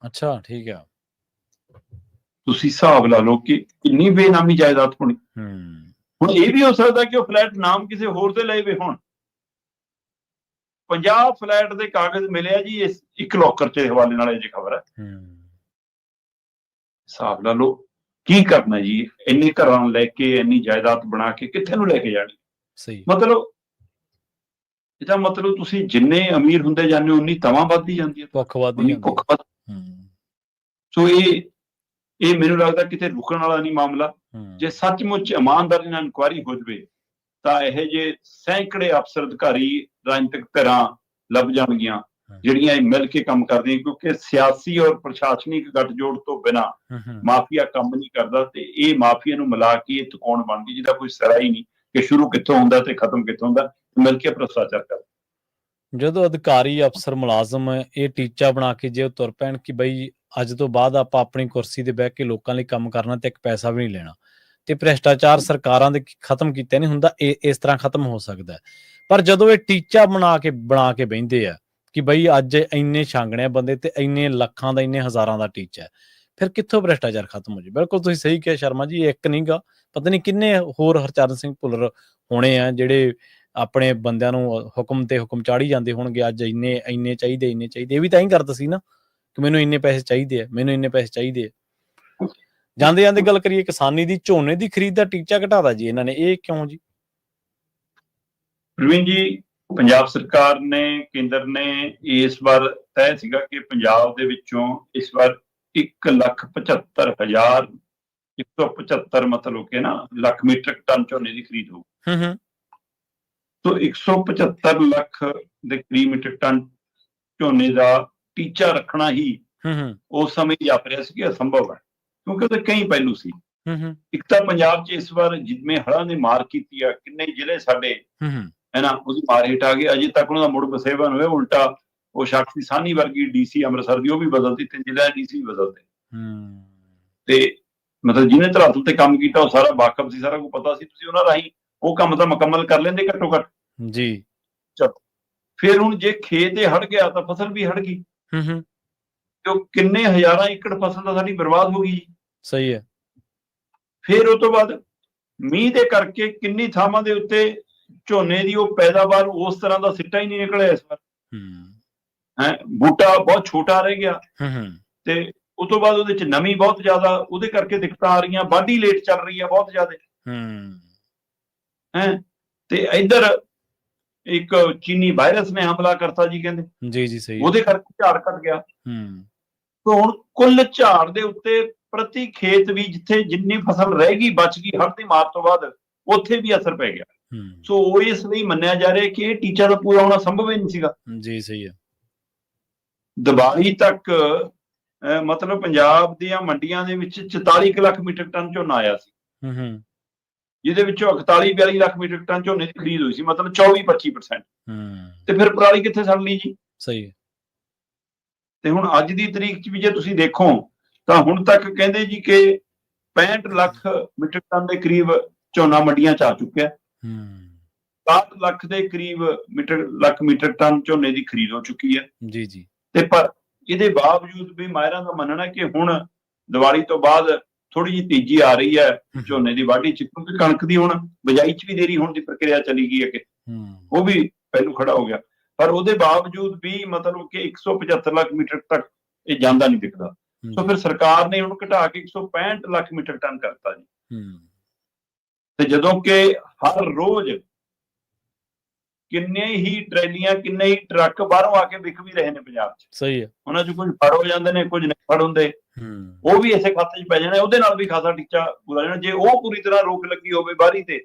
ਅੱਛਾ ਠੀਕ ਹੈ ਤੁਸੀਂ ਹਿਸਾਬ ਲਾ ਲਓ ਕਿ ਕਿੰਨੀ ਬੇਨਾਮੀ ਜਾਇਦਾਦ ਹੋਣੀ। ਹੁਣ ਇਹ ਵੀ ਹੋ ਸਕਦਾ ਕਿ ਉਹ ਫਲੈਟ ਨਾਮ ਕਿਸੇ ਹੋਰ ਤੇ ਲਏ ਵੇ ਹੋਣ। 50 ਫਲੈਟ ਦੇ ਕਾਗਜ਼ ਮਿਲਿਆ ਜੀ ਇਸ ਇੱਕ ਲੋਕਰ ਚ ਹਵਾਲੇ ਨਾਲ ਇਹ ਜੀ ਖਬਰ ਹੈ। ਹਿਸਾਬ ਲਾ ਲਓ ਕੀ ਕਰਨਾ ਜੀ? ਇੰਨੇ ਘਰਾਂ ਨੂੰ ਲੈ ਕੇ ਇੰਨੀ ਜਾਇਦਾਦ ਬਣਾ ਕੇ ਕਿੱਥੇ ਨੂੰ ਲੈ ਕੇ ਜਾਣੀ? ਸਹੀ। ਮਤਲਬ ਇਹਦਾ ਮਤਲਬ ਤੁਸੀਂ ਜਿੰਨੇ ਅਮੀਰ ਹੁੰਦੇ ਜਾਂਦੇ ਹੋ ਉਨੀ ਤਵਾਂ ਵੱਧਦੀ ਜਾਂਦੀ ਹੈ। ਭੁੱਖ ਵੱਧ ਹੂੰ। ਸੋ ਇਹ ਇਹ ਮੈਨੂੰ ਲੱਗਦਾ ਕਿਤੇ ਰੁਕਣ ਵਾਲਾ ਨਹੀਂ ਮਾਮਲਾ। ਜੇ ਸੱਚਮੁੱਚ ਇਮਾਨਦਾਰੀ ਨਾਲ ਇਨਕੁਆਇਰੀ ਹੋ ਜਵੇ ਤਾਂ ਇਹ ਜੇ ਸੈਂਕੜੇ ਅਫਸਰ ਅਧਿਕਾਰੀ ਰਾਜਨੀਤਿਕ ਧਿਰਾਂ ਲੱਭ ਜਾਣਗੀਆਂ ਜਿਹੜੀਆਂ ਇਹ ਮਿਲ ਕੇ ਕੰਮ ਕਰਦੀਆਂ ਕਿਉਂਕਿ ਸਿਆਸੀ ਔਰ ਪ੍ਰਸ਼ਾਸਨਿਕ ਗੱਠਜੋੜ ਤੋਂ ਬਿਨਾ ਮਾਫੀਆ ਕੰਮ ਨਹੀਂ ਕਰਦਾ ਤੇ ਇਹ ਮਾਫੀਆ ਨੂੰ ਮਿਲਾ ਕੇ ਇਹ ਤਕੌਣ ਬਣਦੀ ਜਿਹਦਾ ਕੋਈ ਸਿਰਾ ਹੀ ਨਹੀਂ ਕਿ ਸ਼ੁਰੂ ਕਿੱਥੋਂ ਹੁੰਦਾ ਤੇ ਖਤਮ ਕਿੱਥੋਂ ਹੁੰਦਾ ਮਿਲ ਕੇ ਭ੍ਰਸ਼ਟਾਚਾਰ ਕਰ। ਜਦੋਂ ਅਧਿਕਾਰੀ ਅਫਸਰ ਮੁਲਾਜ਼ਮ ਇਹ ਟੀਚਾ ਬਣਾ ਕੇ ਜੇ ਉਹ ਤੁਰ ਪੈਣ ਕਿ ਬਈ ਅੱਜ ਤੋਂ ਬਾਅਦ ਆਪਾਂ ਆਪਣੀ ਕੁਰਸੀ ਤੇ ਬਹਿ ਕੇ ਲੋਕਾਂ ਲਈ ਕੰਮ ਕਰਨਾ ਤੇ ਇੱਕ ਪੈਸਾ ਵੀ ਨਹੀਂ ਲੈਣਾ। ਤੇ ਭ੍ਰਿਸ਼ਟਾਚਾਰ ਸਰਕਾਰਾਂ ਦੇ ਖਤਮ ਕੀਤੇ ਨਹੀਂ ਹੁੰਦਾ ਇਹ ਇਸ ਤਰ੍ਹਾਂ ਖਤਮ ਹੋ ਸਕਦਾ। ਪਰ ਜਦੋਂ ਇਹ ਟੀਚਾ ਬਣਾ ਕੇ ਬਣਾ ਕੇ ਬਹਿੰਦੇ ਆ ਕਿ ਬਈ ਅੱਜ ਇੰਨੇ ਛਾਂਗਣੇ ਬੰਦੇ ਤੇ ਇੰਨੇ ਲੱਖਾਂ ਦਾ ਇੰਨੇ ਹਜ਼ਾਰਾਂ ਦਾ ਟੀਚਾ ਫਿਰ ਕਿੱਥੋਂ ਭ੍ਰਿਸ਼ਟਾਚਾਰ ਖਤਮ ਹੋ ਜੇ ਬਿਲਕੁਲ ਤੁਸੀਂ ਸਹੀ ਕਿਹਾ ਸ਼ਰਮਾ ਜੀ ਇਹ ਇੱਕ ਨਹੀਂਗਾ ਪਤਾ ਨਹੀਂ ਕਿੰਨੇ ਹੋਰ ਹਰਚਰਨ ਸਿੰਘ ਭੁੱਲਰ ਹੋਣੇ ਆ ਜਿਹੜੇ ਆਪਣੇ ਬੰਦਿਆਂ ਨੂੰ ਹੁਕਮ ਤੇ ਹੁਕਮ ਚਾੜੀ ਜਾਂਦੇ ਹੋਣਗੇ ਅੱਜ ਇੰਨੇ ਇੰਨੇ ਚਾਹੀਦੇ ਇੰਨੇ ਚਾਹੀਦੇ। ਇਹ ਵੀ ਤਾਂ ਹੀ ਕਰਦਾ ਸੀ ਨਾ। ਕਿ ਮੈਨੂੰ ਇੰਨੇ ਪੈਸੇ ਚਾਹੀਦੇ ਆ ਮੈਨੂੰ ਇੰਨੇ ਪੈਸੇ ਚਾਹੀਦੇ ਆ। ਜਾਂਦੇ ਜਾਂਦੇ ਗੱਲ ਕਰੀਏ ਕਿਸਾਨੀ ਦੀ ਝੋਨੇ ਦੀ ਖਰੀਦ ਦਾ ਟੀਚਾ ਘਟਾਦਾ ਜੀ ਇਹਨਾਂ ਨੇ ਇਹ ਕਿਉਂ ਜੀ? ਪ੍ਰਵੀਨ ਜੀ ਪੰਜਾਬ ਸਰਕਾਰ ਨੇ ਕੇਂਦਰ ਨੇ ਇਸ ਵਾਰ ਤੈਅ ਸੀਗਾ ਕਿ ਪੰਜਾਬ ਦੇ ਵਿੱਚੋਂ ਇਸ ਵਾਰ 175175 ਮਤਲਬ ਕਿ ਨਾ ਲੱਖ ਮੀਟ੍ਰਿਕ ਟਨ ਝੋਨੇ ਦੀ ਖਰੀਦ ਹੋਊ। ਹੂੰ ਹੂੰ। ਸੋ 175 ਲੱਖ ਦੇ ਕਰੀਬ ਮੀਟ੍ਰਿਕ ਟਨ ਝੋਨੇ ਦਾ ਟੀਚਾ ਰੱਖਣਾ ਹੀ ਹੂੰ ਹੂੰ। ਉਸ ਸਮੇਂ ਜਾਪ ਰਿਹਾ ਸੀ ਕਿ ਅਸੰਭਵ ਹੈ ਕਿਉਂਕਿ ਉਹਦੇ ਕਈ ਪਹਿਲੂ ਸੀ। ਹੂੰ ਹੂੰ। ਇੱਕ ਤਾਂ ਪੰਜਾਬ 'ਚ ਇਸ ਵਾਰ ਜਿਵੇਂ ਹੜ੍ਹਾਂ ਨੇ ਮਾਰ ਕੀਤੀ ਆ ਕਿੰਨੇ ਜ਼ਿਲ੍ਹੇ ਸਾਡੇ ਹੂੰ ਨਾ ਉਹਦੀ ਮਾਰ ਹੇਠ ਆ ਗਏ ਅਜੇ ਤੱਕ ਉਹਨਾਂ ਦਾ ਮੁੜ ਬਸੇਬਨ ਹੋਇਆ ਉਲਟਾ ਉਹ ਦੀ ਸਾਨੀ ਵਰਗੀ ਡੀਸੀ ਅੰਮ੍ਰਿਤਸਰ ਦੀ ਉਹ ਵੀ ਬਦਲਦੀ ਤੇ ਜ਼ਿਲ੍ਹਾ ਡੀਸੀ ਬਦਲਦੇ। ਹੂੰ। ਤੇ ਮਤਲਬ ਜਿਹਨੇ ਧਰਾਤਲ ਤੇ ਕੰਮ ਕੀਤਾ ਉਹ ਸਾਰਾ ਵਾਕਫ ਸੀ ਸਾਰਾ ਕੁਝ ਪਤਾ ਸੀ ਤੁਸੀਂ ਉਹਨਾਂ ਰਾਹੀਂ ਉਹ ਕੰਮ ਤਾਂ ਮੁਕੰਮਲ ਕਰ ਲੈਂਦੇ ਘੱਟੋ ਘੱਟ। ਜੀ। ਫਿਰ ਹੁਣ ਜੇ ਖੇਤ ਇਹ ਹੜ ਗਿਆ ਤਾਂ ਫਸਲ ਵੀ ਹੜ ਗਈ। ਹੂੰ ਹੂੰ। ਤੇ ਉਹ ਕਿੰਨੇ ਹਜ਼ਾਰਾਂ ਏਕੜ ਫਸਲ ਤਾਂ ਸਾਡੀ ਬਰਬਾਦ ਹੋ ਗਈ ਜੀ। ਸਹੀ ਹੈ। ਫਿਰ ਉਹ ਤੋਂ ਬਾਅਦ ਮੀਂਹ ਦੇ ਕਰਕੇ ਕਿੰਨੀ ਥਾਵਾਂ ਦੇ ਉੱਤੇ ਝੋਨੇ ਦੀ ਉਹ ਪੈਦਾਵਾਰ ਉਸ ਤਰ੍ਹਾਂ ਦਾ ਸਿੱਟਾ ਹੀ ਨਹੀਂ ਨਿਕਲਿਆ ਇਸ ਵਾਰ। ਹੂੰ। ਹੈ ਬੂਟਾ ਬਹੁਤ ਛੋਟਾ ਰਹਿ ਗਿਆ। ਹੂੰ ਹੂੰ। ਤੇ ਉਸ ਤੋਂ ਬਾਅਦ ਉਹਦੇ ਚ ਨਮੀ ਬਹੁਤ ਜ਼ਿਆਦਾ ਉਹਦੇ ਕਰਕੇ ਦਿੱਕਤਾਂ ਆ ਰਹੀਆਂ ਵਾਢੀ ਲੇਟ ਚੱਲ ਰਹੀ ਆ ਬਹੁਤ ਜ਼ਿਆਦਾ। ਹੂੰ। ਹੈ ਤੇ ਇੱਧਰ ਇੱਕ ਚੀਨੀ ਵਾਇਰਸ ਨੇ ਹਮਲਾ ਕਰਤਾ ਜੀ ਕਹਿੰਦੇ। ਜੀ ਜੀ ਸਹੀ। ਉਹਦੇ ਕਰਕੇ ਝਾੜ ਘਟ ਗਿਆ। ਹੂੰ। ਤੇ ਹੁਣ ਕੁੱਲ ਝਾੜ ਦੇ ਉੱਤੇ ਪ੍ਰਤੀ ਖੇਤ ਵੀ ਜਿੱਥੇ ਜਿੰਨੀ ਫਸਲ ਰਹਿ ਗਈ ਬਚ ਗਈ ਹੜ੍ਹ ਦੀ ਮਾਰ ਤੋਂ ਬਾਅਦ ਉੱਥੇ ਵੀ ਅਸਰ ਪੈ ਗਿਆ। ਸੋ ਉਹ ਇਸ ਲਈ ਮੰਨਿਆ ਜਾ ਰਿਹਾ ਕਿ ਇਹ ਟੀਚਾ ਦਾ ਪੂਰਾ ਹੋਣਾ ਸੰਭਵ ਹੀ ਨਹੀਂ ਸੀਗਾ। ਜੀ ਸਹੀ ਹੈ। ਦੀਵਾਲੀ ਤੱਕ ਮਤਲਬ ਪੰਜਾਬ ਦੀਆਂ ਮੰਡੀਆਂ ਦੇ ਵਿੱਚ 44 ਕੁ ਲੱਖ ਮੀਟਰ ਟਨ ਝੋਨਾ ਆਇਆ ਸੀ। ਹੂੰ ਹੂੰ। ਜਿਹਦੇ ਵਿੱਚੋਂ 41 42 ਲੱਖ ਮੀਟਰ ਟਨ ਝੋਨੇ ਦੀ ਖਰੀਦ ਹੋਈ ਸੀ ਮਤਲਬ 24 25% ਹੂੰ। ਤੇ ਫਿਰ ਪਰਾਲੀ ਕਿੱਥੇ ਸੜ ਲਈ ਜੀ? ਸਹੀ ਹੈ। ਤੇ ਹੁਣ ਅੱਜ ਦੀ ਤਰੀਕ 'ਚ ਵੀ ਜੇ ਤੁਸੀਂ ਦੇਖੋ ਤਾਂ ਹੁਣ ਤੱਕ ਕਹਿੰਦੇ ਜੀ ਕਿ 65 ਲੱਖ ਮੀਟਰ ਟਨ ਦੇ ਕਰੀਬ ਝੋਨਾ ਮੰਡੀਆਂ 'ਚ ਆ ਚੁੱਕਿਆ। ਹੈ। ਹੂੰ 60 ਲੱਖ ਦੇ ਕਰੀਬ ਮੀਟਰ ਲੱਖ ਮੀਟਰ ਟਨ ਝੋਨੇ ਦੀ ਖਰੀਦ ਹੋ ਚੁੱਕੀ ਹੈ। ਜੀ ਜੀ। ਤੇ ਪਰ ਇਹਦੇ ਬਾਵਜੂਦ ਵੀ ਮਾਇਰਾਂ ਦਾ ਮੰਨਣਾ ਕਿ ਹੁਣ ਦੀਵਾਲੀ ਤੋਂ ਬਾਅਦ ਥੋੜੀ ਜਿਹੀ ਤੇਜ਼ੀ ਆ ਰਹੀ ਹੈ ਝੋਨੇ ਦੀ ਵਾਢੀ 'ਚ ਕਿਉਂਕਿ ਕਣਕ ਦੀ ਹੁਣ ਬਿਜਾਈ 'ਚ ਵੀ ਦੇਰੀ ਹੋਣ ਦੀ ਪ੍ਰਕਿਰਿਆ ਚਲੀ ਗਈ ਹੈ ਕਿ ਉਹ ਵੀ ਪਹਿਲੂ ਖੜਾ ਹੋ ਗਿਆ। ਪਰ ਉਹਦੇ ਬਾਵਜੂਦ ਵੀ ਮਤਲਬ ਕਿ 175 ਲੱਖ ਮੀਟਰ ਤੱਕ ਇਹ ਜਾਂਦਾ ਨਹੀਂ ਦਿਖਦਾ। ਸੋ ਫਿਰ ਸਰਕਾਰ ਨੇ ਉਹਨੂੰ ਘਟਾ ਕੇ 165 ਲੱਖ ਮੀਟਰ ਟਨ ਕਰਤਾ ਜੀ। ਤੇ ਜਦੋਂ ਕਿ ਹਰ ਰੋਜ਼ ਕਿੰਨੇ ਹੀ ਟਰੈਲੀਆਂ ਕਿੰਨੇ ਹੀ ਟਰੱਕ ਬਾਹਰੋਂ ਆ ਕੇ ਵਿਕ ਵੀ ਰਹੇ ਨੇ ਪੰਜਾਬ 'ਚ। ਸਹੀ ਹੈ ਉਹਨਾਂ 'ਚ ਕੁਝ ਫੜ ਹੋ ਜਾਂਦੇ ਨੇ ਕੁਝ ਨਹੀਂ ਫੜ ਹੁੰਦੇ। ਹੂੰ। ਉਹ ਵੀ ਇਸੇ ਖਾਤੇ 'ਚ ਪੈ ਜਾਣੇ ਉਹਦੇ ਨਾਲ ਵੀ ਖਾਸਾ ਟੀਚਾ ਪੂਰਾ ਜਾਣਾ। ਜੇ ਉਹ ਪੂਰੀ ਤਰ੍ਹਾਂ ਰੋਕ ਲੱਗੀ ਹੋਵੇ ਬਾਹਰੀ ਤੇ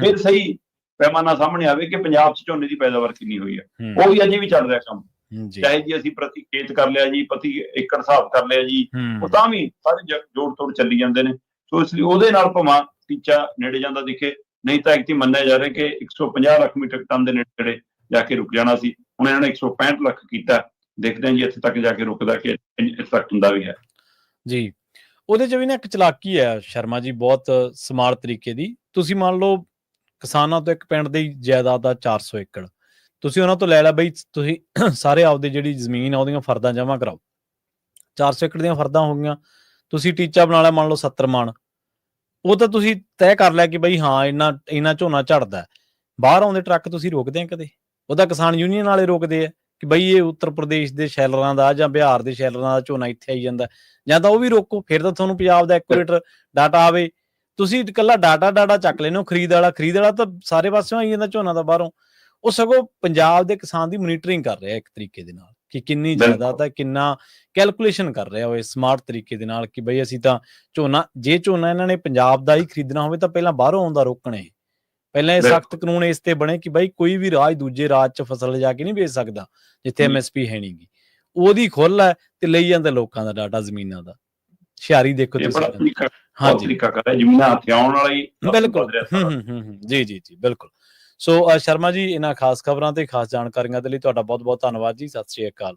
ਫਿਰ ਸਹੀ ਪੈਮਾਨਾ ਸਾਹਮਣੇ ਆਵੇ ਕਿ ਪੰਜਾਬ 'ਚ ਝੋਨੇ ਦੀ ਪੈਦਾਵਾਰ ਕਿੰਨੀ ਹੋਈ ਹੈ। ਉਹ ਵੀ ਅਜੇ ਵੀ ਚੱਲ ਰਿਹਾ ਕੰਮ। ਚਾਹੇ ਜੀ ਅਸੀਂ ਪ੍ਰਤੀ ਖੇਤ ਕਰ ਲਿਆ ਜੀ ਪ੍ਰਤੀ ਏਕੜ ਹਿਸਾਬ ਕਰ ਲਿਆ ਜੀ ਉਹ ਤਾਂ ਵੀ ਸਾਰੇ ਜੋੜ ਤੋੜ ਚੱਲੀ ਜਾਂਦੇ ਨੇ। ਸੋ ਇਸ ਲਈ ਉਹਦੇ ਨਾਲ ਭਾਵੇਂ ਟੀਚਾ ਨੇੜੇ ਜਾਂਦਾ ਦਿਖੇ। ਨਹੀਂ ਤਾਂ ਇੱਕ ਮੰਨਿਆ ਜਾ ਰਿਹਾ ਕਿ 150 ਲੱਖ ਮੀਟਰ ਟਨ ਦੇ ਨੇੜੇ ਜਾ ਕੇ ਰੁਕ ਜਾਣਾ ਸੀ। ਹੁਣ ਇਹਨਾਂ ਨੇ 165 ਲੱਖ ਕੀਤਾ। ਦੇਖਦੇ ਹਾਂ ਜੀ ਇੱਥੇ ਤੱਕ ਜਾ ਕੇ ਰੁਕਦਾ ਕਿ ਇੱਥੇ ਤੱਕ ਹੁੰਦਾ ਵੀ ਹੈ। ਜੀ। ਉਹਦੇ ਚ ਵੀ ਨਾ ਇੱਕ ਚਲਾਕੀ ਹੈ ਸ਼ਰਮਾ ਜੀ, ਬਹੁਤ ਸਮਾਰਟ ਤਰੀਕੇ ਦੀ। ਤੁਸੀਂ ਮੰਨ ਲਓ ਕਿਸਾਨਾਂ ਤੋਂ ਇੱਕ ਪਿੰਡ ਦੀ ਜਾਇਦਾਦ ਦਾ 400 ਏਕੜ। ਤੁਸੀਂ ਉਹਨਾਂ ਤੋਂ ਲੈ ਲਿਆ ਬਈ, ਤੁਸੀਂ ਸਾਰੇ ਆਪਦੇ ਜਿਹੜੀ ਜ਼ਮੀਨ ਆ ਉਹਦੀਆਂ ਫਰਦਾਂ ਜਮ੍ਹਾਂ ਕਰਾਓ। 400 ਏਕੜ ਦੀਆਂ ਫਰਦਾਂ ਹੋ ਗਈਆਂ। ਤੁਸੀਂ ਟੀਚਾ ਬਣਾ ਲਿਆ ਮੰਨ ਲਓ 70 ਮਣ। ਉਹ ਤਾਂ ਤੁਸੀਂ ਤੈਅ ਕਰ ਲਿਆ ਕਿ ਬਈ ਹਾਂ ਇੰਨਾ ਇੰਨਾ ਝੋਨਾ ਝੜਦਾ ਹੈ। ਬਾਹਰ ਆਉਂਦੇ ਟਰੱਕ ਤੁਸੀਂ ਰੋਕਦੇ ਆ ਕਦੇ ਉਹਦਾ ਕਿਸਾਨ ਯੂਨੀਅਨ ਵਾਲੇ ਰੋਕਦੇ ਆ ਕਿ ਬਈ ਇਹ ਉੱਤਰ ਪ੍ਰਦੇਸ਼ ਦੇ ਸ਼ੈਲਰਾਂ ਦਾ ਜਾਂ ਬਿਹਾਰ ਦੇ ਸ਼ੈਲਰਾਂ ਦਾ ਝੋਨਾ ਇੱਥੇ ਆਈ ਜਾਂਦਾ ਜਾਂ ਤਾਂ ਉਹ ਵੀ ਰੋਕੋ ਫਿਰ ਤਾਂ ਤੁਹਾਨੂੰ ਪੰਜਾਬ ਦਾ ਐਕੂਰੇਟ ਡਾਟਾ ਆਵੇ ਤੁਸੀਂ ਇਕੱਲਾ ਡਾਟਾ ਡਾਟਾ ਚੱਕ ਲੈਣੋ ਖਰੀਦ ਵਾਲਾ ਖਰੀਦ ਵਾਲਾ ਤਾਂ ਸਾਰੇ ਪਾਸਿਓਂ ਆਈ ਜਾਂਦਾ ਝੋਨਾ ਦਾ ਬਾਹਰੋਂ ਉਹ ਸਗੋਂ ਪੰਜਾਬ ਦੇ ਕਿਸਾਨ ਦੀ ਮੋਨੀਟਰਿੰਗ ਕਰ ਰਿਹਾ ਇੱਕ ਤਰੀਕੇ ਦੇ ਨਾਲ ਕਿ ਕਿੰਨੀ। ਜਾਇਦਾਦ ਹੈ ਕਿੰਨਾ ਕੈਲਕੂਲੇਸ਼ਨ ਕਰ ਰਿਹਾ ਉਹ ਸਮਾਰਟ ਤਰੀਕੇ ਦੇ ਨਾਲ ਕਿ ਬਈ ਅਸੀਂ ਤਾਂ ਝੋਨਾ ਜੇ ਝੋਨਾ ਇਹਨਾਂ ਨੇ ਪੰਜਾਬ ਦਾ ਹੀ ਖਰੀਦਣਾ ਹੋਵੇ ਤਾਂ ਪਹਿਲਾਂ ਬਾਹਰੋਂ ਆਉਂਦਾ ਰੋਕਣੇ। ਪਹਿਲਾਂ ਇਹ। ਸਖਤ ਕਾਨੂੰਨ ਇਸ ਤੇ ਬਣੇ ਕਿ ਬਈ ਕੋਈ ਵੀ ਰਾਜ ਦੂਜੇ ਰਾਜ 'ਚ ਫਸਲ ਜਾ ਕੇ ਨਹੀਂ ਵੇਚ ਸਕਦਾ ਜਿੱਥੇ। ਐਮਐਸਪੀ ਹੈ ਨਹੀਂਗੀ ਉਹਦੀ ਖੁੱਲ ਹੈ ਤੇ ਲਈ ਜਾਂਦੇ ਲੋਕਾਂ ਦਾ ਡਾਟਾ ਜ਼ਮੀਨਾਂ ਦਾ। ਹੁਸ਼ਿਆਰੀ ਦੇਖੋ ਤੁਸੀਂ। ਹਾਂਜੀ। ਤਰੀਕਾ ਕਰ ਰਿਹਾ ਜ਼ਮੀਨਾਂ ਹੱਥ ਆਉਣ ਵਾਲਾ ਹੀ ਬਿਲਕੁਲ। ਜੀ ਜੀ ਜੀ ਬਿਲਕੁਲ। ਸੋ ਸ਼ਰਮਾ ਜੀ ਇਹਨਾਂ ਖਾਸ ਖਬਰਾਂ ਤੇ ਖਾਸ ਜਾਣਕਾਰੀਆਂ ਦੇ ਲਈ ਤੁਹਾਡਾ ਬਹੁਤ ਬਹੁਤ ਧੰਨਵਾਦ ਜੀ। ਸਤਿ ਸ਼੍ਰੀ ਅਕਾਲ।